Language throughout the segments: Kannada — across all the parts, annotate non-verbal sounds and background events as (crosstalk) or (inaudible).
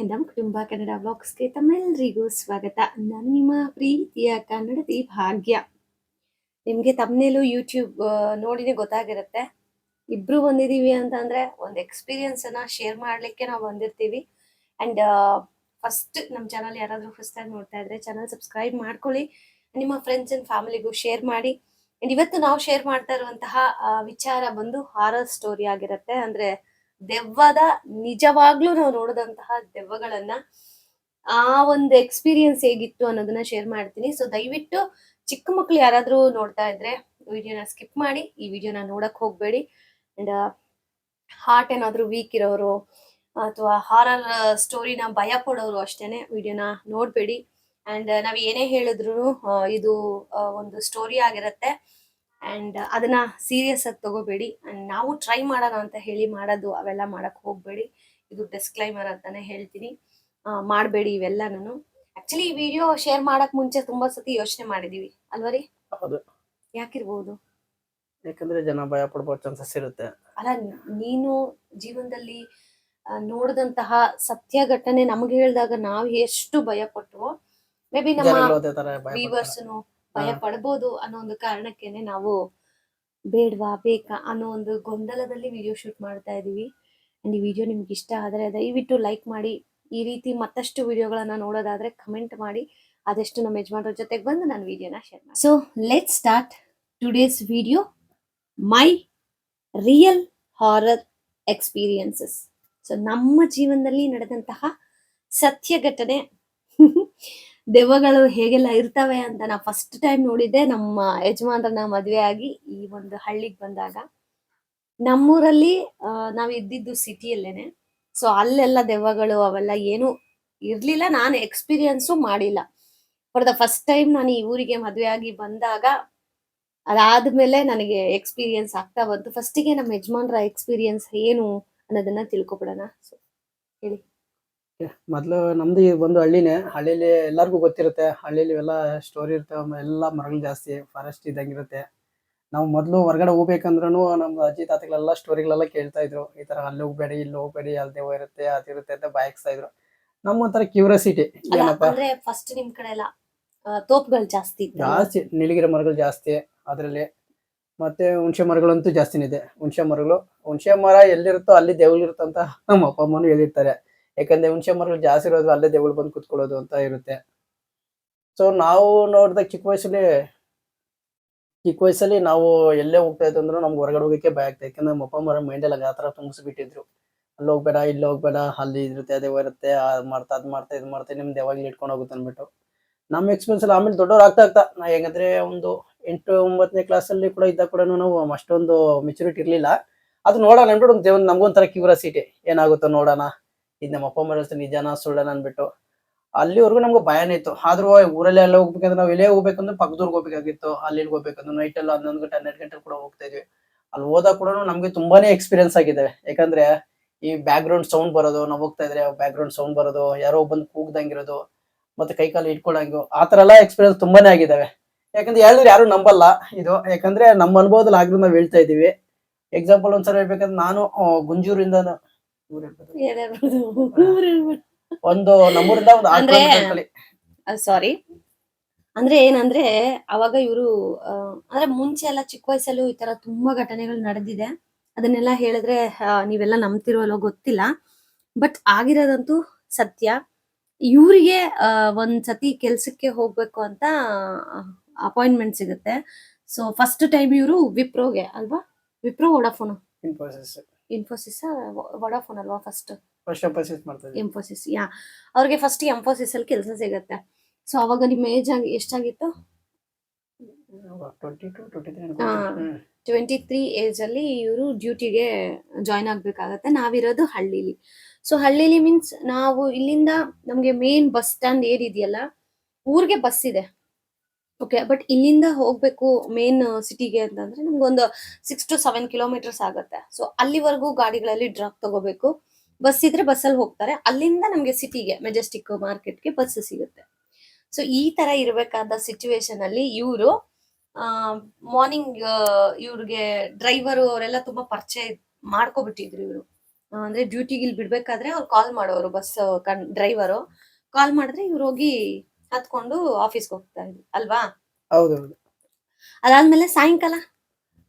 ನಮ್ಮ ಕುಟುಂಬ ಕನ್ನಡ ಬ್ಲಾಗ್ಸ್ಗೆ ತಮ್ಮೆಲ್ಲರಿಗೂ ಸ್ವಾಗತ. ನಾನು ನಿಮ್ಮ ಪ್ರೀತಿಯ ಕನ್ನಡತಿ ಭಾಗ್ಯ. ನಿಮಗೆ ತಮ್ಮನೇಲು ಯೂಟ್ಯೂಬ್ ನೋಡಿನೇ ಗೊತ್ತಾಗಿರುತ್ತೆ. ಇಬ್ರು ಬಂದಿದೀವಿ ಅಂತ ಅಂದ್ರೆ ಒಂದು ಎಕ್ಸ್ಪೀರಿಯನ್ಸ್ ಅನ್ನ ಶೇರ್ ಮಾಡ್ಲಿಕ್ಕೆ ನಾವು ಬಂದಿರ್ತೀವಿ. ಅಂಡ್ ಫಸ್ಟ್ ನಮ್ಮ ಚಾನಲ್ ಯಾರಾದರೂ ಹೊಸದಾಗಿ ನೋಡ್ತಾ ಇದ್ರೆ ಚಾನಲ್ ಸಬ್ಸ್ಕ್ರೈಬ್ ಮಾಡ್ಕೊಳ್ಳಿ. ನಿಮ್ಮ ಫ್ರೆಂಡ್ಸ್ ಆ್ಯಂಡ್ ಫ್ಯಾಮಿಲಿಗೂ ಶೇರ್ ಮಾಡಿ. ಅಂಡ್ ಇವತ್ತು ನಾವು ಶೇರ್ ಮಾಡ್ತಾ ಇರುವಂತಹ ವಿಚಾರ ಬಂದು ಹಾರರ್ ಸ್ಟೋರಿ ಆಗಿರುತ್ತೆ. ಅಂದ್ರೆ ದೆವ್ವದ ನಿಜವಾಗ್ಲೂ ನಾವು ನೋಡಿದಂತಹ ದೆವ್ವಗಳನ್ನ ಆ ಒಂದು ಎಕ್ಸ್ಪೀರಿಯನ್ಸ್ ಹೇಗಿತ್ತು ಅನ್ನೋದನ್ನ ಶೇರ್ ಮಾಡ್ತೀನಿ. ಸೊ ದಯವಿಟ್ಟು ಚಿಕ್ಕ ಮಕ್ಳು ಯಾರಾದ್ರೂ ನೋಡ್ತಾ ಇದ್ರೆ ವಿಡಿಯೋನ ಸ್ಕಿಪ್ ಮಾಡಿ, ಈ ವಿಡಿಯೋನ ನೋಡಕ್ ಹೋಗ್ಬೇಡಿ. ಅಂಡ್ ಹಾರ್ಟ್ ಏನಾದ್ರೂ ವೀಕ್ ಇರೋರು ಅಥವಾ ಹಾರರ್ ಸ್ಟೋರಿನ ಭಯ ಪಡೋರು ಅಷ್ಟೇನೆ ವಿಡಿಯೋನ ನೋಡ್ಬೇಡಿ. ಅಂಡ್ ನಾವ್ ಏನೇ ಹೇಳಿದ್ರು ಇದು ಒಂದು ಸ್ಟೋರಿ ಆಗಿರುತ್ತೆ. ಅಂಡ್ ಅದನ್ನ ಸೀರಿಯಸ್ ಆಗಿ ತಗೋಬೇಡಿ. ನಾವು ಟ್ರೈ ಮಾಡೋಣ ಅಂತ ಹೇಳಿ ಮಾಡೋದು ಅವೆಲ್ಲ ಮಾಡಕ್ ಹೋಗ್ಬೇಡಿ. ಇದು ಡಿಸ್ಕ್ಲೈಮರ್ ಅಂತಾನೆ ಹೇಳ್ತೀನಿ. ಆ, ಮಾಡ್ಬೇಡಿ ಇವೆಲ್ಲನೂ ಆಕ್ಚುಲಿ ಈ ವಿಡಿಯೋ ಶೇರ್ ಮಾಡಕ್ ಮುಂಚೆ ತುಂಬಾ ಸತಿ ಯೋಚನೆ ಮಾಡಿದೀವಿ. ಅಲ್ವಾ ರೀ? ಹೌದು. ಯಾಕಿರ್ಬೋದು? ಯಾಕಂದ್ರೆ ಜನ ಭಯ ಪಡ್ಬೋ ಚಾನ್ಸಸ್ ಇರುತ್ತೆ. ಅಲ್ಲ ನೀನು ಜೀವನದಲ್ಲಿ ನೋಡಿದಂತಹ ಸತ್ಯ ಘಟನೆ ನಮ್ಗೆ ಹೇಳಿದಾಗ ನಾವು ಎಷ್ಟು ಭಯ ಪಟ್ಟವೋ ಮೇ ಬಿ ನಮ್ಮ ತರ ಭಯ. ಪಡ್ಬೋದು ಅನ್ನೋ ಒಂದು ಕಾರಣಕ್ಕೇನೆ ನಾವು ಬೇಡ್ವಾ ಬೇಕಾ ಅನ್ನೋ ಒಂದು ಗೊಂದಲದಲ್ಲಿ ವಿಡಿಯೋ ಶೂಟ್ ಮಾಡ್ತಾ ಇದೀವಿ. ಅಂಡ್ ಈ ವಿಡಿಯೋ ನಿಮ್ಗೆ ಇಷ್ಟ ಆದ್ರೆ ದಯವಿಟ್ಟು ಲೈಕ್ ಮಾಡಿ. ಈ ರೀತಿ ಮತ್ತಷ್ಟು ವಿಡಿಯೋಗಳನ್ನ ನೋಡೋದಾದ್ರೆ ಕಮೆಂಟ್ ಮಾಡಿ. ಆದಷ್ಟು ನಮ್ಮ ಯಜಮಾನ್ರ ಜೊತೆಗೆ ಬಂದು ನಾನು ವಿಡಿಯೋನ ಶೇರ್ ಮಾಡಿ so let start today's video my real horror experiences so ನಮ್ಮ ಜೀವನದಲ್ಲಿ ನಡೆದಂತಹ ಸತ್ಯ ಘಟನೆ (laughs) ದೆವ್ವಗಳು ಹೇಗೆಲ್ಲ ಇರ್ತವೆ ಅಂತ ನಾ ಫಸ್ಟ್ ಟೈಮ್ ನೋಡಿದ್ದೆ. ನಮ್ಮ ಯಜಮಾನ್ರನ್ನ ಮದ್ವೆ ಆಗಿ ಈ ಒಂದು ಹಳ್ಳಿಗೆ ಬಂದಾಗ. ನಮ್ಮೂರಲ್ಲಿ ನಾವು ಇದ್ದಿದ್ದು ಸಿಟಿಯಲ್ಲೇನೆ. ಸೊ ಅಲ್ಲೆಲ್ಲ ದೆವ್ವಗಳು ಅವೆಲ್ಲ ಏನು ಇರ್ಲಿಲ್ಲ. ನಾನು ಎಕ್ಸ್ಪೀರಿಯನ್ಸು ಮಾಡಿಲ್ಲ. ಫಾರ್ ದ ಫಸ್ಟ್ ಟೈಮ್ ನಾನು ಈ ಊರಿಗೆ ಮದುವೆ ಆಗಿ ಬಂದಾಗ, ಅದಾದ್ಮೇಲೆ ನನಗೆ ಎಕ್ಸ್ಪೀರಿಯನ್ಸ್ ಆಗ್ತಾ ಬಂತು. ಫಸ್ಟಿಗೆ ನಮ್ಮ ಯಜಮಾನ್ರ ಎಕ್ಸ್ಪೀರಿಯನ್ಸ್ ಏನು ಅನ್ನೋದನ್ನ ತಿಳ್ಕೊಬಿಡೋಣ. ಸೊ ಹೇಳಿ. ಮೊದ್ಲು ನಮ್ದು ಈ ಒಂದು ಹಳ್ಳಿನೇ ಹಳ್ಳಿಲಿ ಎಲ್ಲರಿಗೂ ಗೊತ್ತಿರುತ್ತೆ. ಹಳ್ಳಿಲಿ ಎಲ್ಲ ಸ್ಟೋರಿ ಇರ್ತವೆ ಎಲ್ಲ ಮರಗಳು ಜಾಸ್ತಿ ಫಾರೆಸ್ಟ್ ಇದ್ದಂಗಿರುತ್ತೆ ನಾವು ಮೊದ್ಲು ಹೊರಗಡೆ ಹೋಗ್ಬೇಕಂದ್ರೂ ನಮ್ಮ ಅಜ್ಜಿ ತಾತಗಳೆಲ್ಲ ಸ್ಟೋರಿಗಳೆಲ್ಲ ಕೇಳ್ತಾ ಇದ್ರು. ಈ ತರ ಅಲ್ಲಿ ಹೋಗ್ಬೇಡಿ ಇಲ್ಲಿ ಹೋಗ್ಬೇಡಿ ಅಲ್ಲಿ ದೇವ ಇರುತ್ತೆ ಅದಿರುತ್ತೆ ಅಂತ ಬಾಯಿಸ್ತಾ ಇದ್ರು. ನಮ್ಮ ಒಂಥರ ಕ್ಯೂರಿಯಾಸಿಟಿ ಏನಪ್ಪ? ಅಂದ್ರೆ ಫಸ್ಟ್ ನಿಮ್ ಕಡೆ ಎಲ್ಲ ತೋಪ್ಗಳು ಜಾಸ್ತಿ ಜಾಸ್ತಿ ನೀಲಗಿರಿ ಮರಗಳು ಜಾಸ್ತಿ ಅದರಲ್ಲಿ. ಮತ್ತೆ ಹುಣಸೆ ಮರಗಳಂತೂ ಜಾಸ್ತಿನೇ ಇದೆ. ಹುಣಸೆ ಮರಗಳು ಹುಣಸೆ ಮರ ಎಲ್ಲಿರುತ್ತೋ ಅಲ್ಲಿ ದೇವ್ಗಳಿರುತ್ತೆ ಅಂತ ನಮ್ಮ ಅಪ್ಪ ಅಮ್ಮನೂ ಹೇಳಿರ್ತಾರೆ. ಯಾಕಂದ್ರೆ ಹುಣಸೆ ಮರಗಳು ಜಾಸ್ತಿ ಇರೋದು ಅಲ್ಲೇ ದೇವಳು ಬಂದು ಕುತ್ಕೊಳ್ಳೋದು ಅಂತ ಇರುತ್ತೆ. ಸೊ ನಾವು ನೋಡಿದ ಚಿಕ್ಕ ವಯಸ್ಸಲ್ಲಿ ಚಿಕ್ಕ ವಯಸ್ಸಲ್ಲಿ ನಾವು ಎಲ್ಲೇ ಹೋಗ್ತಾ ಇತ್ತು ಅಂದ್ರೆ ನಮ್ಗೆ ಹೊರಗಡೆ ಹೋಗಕ್ಕೆ ಭಯ ಆಗ್ತದೆ ಯಾಕಂದ್ರೆ ನಮ್ಮ ಅಪ್ಪ ಅಮ್ಮರ ಮೈಂಡಲ್ಲಿ ಆ ಥರ ತುಂಬಿಸ್ಬಿಟ್ಟಿದ್ರು. ಅಲ್ಲಿ ಹೋಗ್ಬೇಡ, ಇಲ್ಲಿ ಹೋಗ್ಬೇಡ, ಅಲ್ಲಿ ಇರುತ್ತೆ ಅದೇ ಇರುತ್ತೆ ಅದು ಮಾಡ್ತಾ ಅದು ಮಾಡ್ತಾ, ಇದು ಮಾಡ್ತಾ, ನಿಮ್ದು ಯಾವಾಗಲೂ ಇಟ್ಕೊಂಡು ಹೋಗುತ್ತೆ ಅಂದ್ಬಿಟ್ಟು. ನಮ್ಮ ಎಕ್ಸ್ಪೀರಿಯನ್ಸ್ ಆಮೇಲೆ ದೊಡ್ಡವ್ರು ಆಗ್ತಾ ಆಗ್ತಾ, ನಾ ಹೆಂಗಂದ್ರೆ ಒಂದು ಎಂಟು, ಒಂಬತ್ತನೇ ಕ್ಲಾಸಲ್ಲಿ ಕೂಡ ಇದ್ದಾಗ ಕೂಡ ನಾವು ಅಷ್ಟೊಂದು ಮೆಚುರಿಟಿ ಇರಲಿಲ್ಲ. ಅದು ನೋಡೋಣ ಅಂದ್ಬಿಟ್ಟು ಒಂದು ದೇವ್ ನಮಗೊಂಥರ ಕ್ಯೂರಿಯಾಸಿಟಿ ಏನಾಗುತ್ತೋ ನೋಡೋಣ. ಇದು ನಮ್ಮ ಅಪ್ಪ ಅಮ್ಮ ನಿಜಾನ ಸುಳ್ಳನ ಅನ್ಬಿಟ್ಟು ಅಲ್ಲಿವರೆಗೂ ನಮ್ಗೆ ಭಯನೇ ಇತ್ತು. ಆದ್ರೂ ಊರಲ್ಲಿ ಎಲ್ಲ ಹೋಗ್ಬೇಕಂದ್ರೆ ನಾವು ಎಲ್ಲೇ ಹೋಗ್ಬೇಕಂದ್ರೆ ಪಕ್ಕದೂರ್ಗೆ ಹೋಗ್ಬೇಕಾಗಿತ್ತು. ಅಲ್ಲಿ ಹೋಗ್ಬೇಕಂದ್ರೆ ನೈಟ್ ಎಲ್ಲ ಹನ್ನೊಂದು ಗಂಟೆ, ಹನ್ನೆರಡು ಗಂಟೆ ಕೂಡ ಹೋಗ್ತಾ ಇದ್ವಿ. ಅಲ್ಲಿ ಹೋದಾಗ ಕೂಡ ನಮ್ಗೆ ತುಂಬಾನೇ ಎಕ್ಸ್ಪೀರಿಯನ್ಸ್ ಆಗಿದೆ ಯಾಕಂದ್ರೆ ಈ ಬ್ಯಾಕ್ ಗ್ರೌಂಡ್ ಸೌಂಡ್ ಬರೋದು, ನಾವು ಹೋಗ್ತಾ ಇದ್ರೆ ಬ್ಯಾಕ್ ಗ್ರೌಂಡ್ ಸೌಂಡ್ ಬರೋದು, ಯಾರೋ ಬಂದು ಕೂಗ್ದಂಗಿರೋದು, ಮತ್ತೆ ಕೈ ಕಾಲು ಇಟ್ಕೊಳಂಗು ಆ ಎಲ್ಲ ಎಕ್ಸ್ಪೀರಿಯನ್ಸ್ ತುಂಬಾನೇ ಆಗಿದಾವೆ. ಯಾಕಂದ್ರೆ ಹೇಳಿದ್ರೆ ಯಾರು ನಂಬಲ್ಲ ಇದು. ಯಾಕಂದ್ರೆ ನಮ್ಮ ಅನುಭವದಲ್ಲಿ ಆಗಿರೋ ನಾವು ಹೇಳ್ತಾ ಇದೀವಿ ಎಕ್ಸಾಂಪಲ್ ಒಂದ್ಸಲ ಹೇಳ್ಬೇಕಂದ್ರೆ ನಾನು ಗುಂಜೂರಿಂದ. ಒಂದು ನಮ್ಮೂರಿಂದ ಒಂದು ಆರು ಅಂದ್ರೆ- kilometer. ಸಾರಿ ಅಂದ್ರೆ ಏನಂದ್ರೆ ಅವಾಗ ಇವರು ಅಂದ್ರೆ ಮುಂಚೆ ಎಲ್ಲ ಚಿಕ್ಕ ವಯಸ್ಸಲ್ಲೂ ಈ ತರ ತುಂಬಾ ಘಟನೆಗಳು ನಡೆದಿದೆ. ಅದನ್ನೆಲ್ಲ ಹೇಳಿದ್ರೆ ಆ, ನೀವೆಲ್ಲ ನಂಬ್ತಿರೋಲ್ಲೋ ಗೊತ್ತಿಲ್ಲ. ಬಟ್ ಆಗಿರೋದಂತೂ ಸತ್ಯ. ಇವರಿಗೆ ಒಂದ್ ಸತಿ ಕೆಲ್ಸಕ್ಕೆ ಹೋಗ್ಬೇಕು ಅಂತ ಅಪಾಯಿಂಟ್ಮೆಂಟ್ ಸಿಗುತ್ತೆ. ಸೊ ಫಸ್ಟ್ ಟೈಮ್ ಇವರು ವಿಪ್ರೋಗೆ ಅಲ್ವಾ? ವಿಪ್ರೋ ವೊಡಾಫೋನ್. ಇನ್ಫೋಸಿಸ್ ವಡಾಫೋನ್ ಅಲ್ವಾ ಫಸ್ಟ್ ಇನ್ಫೋಸಿಸ್. ಎಂಫೋಸಿಸ್ ಯಾ ಅವ್ರಿಗೆ ಫಸ್ಟ್ ಎಂಫೋಸಿಸ್ ಅಲ್ಲಿ ಕೆಲಸ ಸಿಗತ್ತೆ ಸೊ ಅವಾಗ ನಿಮ್ಮ ಏಜ್ ಆಗಿ ಎಷ್ಟಾಗಿತ್ತು 22, 23 ಹಾ. ಅನ್ಕೊಂತೀನಿ. ಹ್ಮ್. ಟ್ವೆಂಟಿ ತ್ರೀ ಏಜ್ ಅಲ್ಲಿ ಇವರು ಡ್ಯೂಟಿಗೆ ಜಾಯ್ನ್ ಆಗ್ಬೇಕಾಗತ್ತೆ ನಾವಿರೋದು ಹಳ್ಳಿಲಿ ಸೊ ಹಳ್ಳಿಲಿ ಮೀನ್ಸ್ ನಾವು ಇಲ್ಲಿಂದ ನಮ್ಗೆ ಮೇನ್ ಬಸ್ ಸ್ಟ್ಯಾಂಡ್ ಏನಿದೆಯಲ್ಲ ಊರಿಗೆ ಬಸ್ ಇದೆ ಓಕೆ ಬಟ್ ಇಲ್ಲಿಂದ ಹೋಗ್ಬೇಕು ಮೇನ್ ಸಿಟಿಗೆ ಅಂತಂದ್ರೆ ನಮ್ಗೊಂದು ಸಿಕ್ಸ್ ಟು ಸೆವೆನ್ ಕಿಲೋಮೀಟರ್ಸ್ ಆಗುತ್ತೆ. ಸೊ ಅಲ್ಲಿವರೆಗೂ ಗಾಡಿಗಳಲ್ಲಿ ಡ್ರಾಪ್ ತಗೋಬೇಕು. ಬಸ್ ಇದ್ರೆ ಬಸ್ಸಲ್ಲಿ ಹೋಗ್ತಾರೆ. ಅಲ್ಲಿಂದ ನಮ್ಗೆ ಸಿಟಿಗೆ ಮೆಜೆಸ್ಟಿಕ್ ಮಾರ್ಕೆಟ್ಗೆ ಬಸ್ ಸಿಗುತ್ತೆ. ಸೊ ಈ ತರ ಇರಬೇಕಾದ ಸಿಚುವೇಶನ್ ಅಲ್ಲಿ ಇವರು ಮಾರ್ನಿಂಗ್ ಇವ್ರಿಗೆ ಡ್ರೈವರು ಅವರೆಲ್ಲ ತುಂಬಾ ಪರಿಚಯ ಮಾಡ್ಕೊಬಿಟ್ಟಿದ್ರು ಇವರು. ಅಂದ್ರೆ ಡ್ಯೂಟಿಗೆ ಇಲ್ಲಿ ಬಿಡ್ಬೇಕಾದ್ರೆ ಅವ್ರು ಕಾಲ್ ಮಾಡೋರು ಬಸ್ ಕಣ್ ಡ್ರೈವರು ಕಾಲ್ ಮಾಡಿದ್ರೆ ಇವ್ರು ಹೋಗಿ ಹತ್ಕೊಂಡು ಆಫೀಸ್ಗೆ ಹೋಗ್ತಾ ಇದ್ವಿ ಅಲ್ವಾ? ಹೌದು ಹೌದು ಅದಾದ್ಮೇಲೆ ಸಾಯಂಕಾಲ?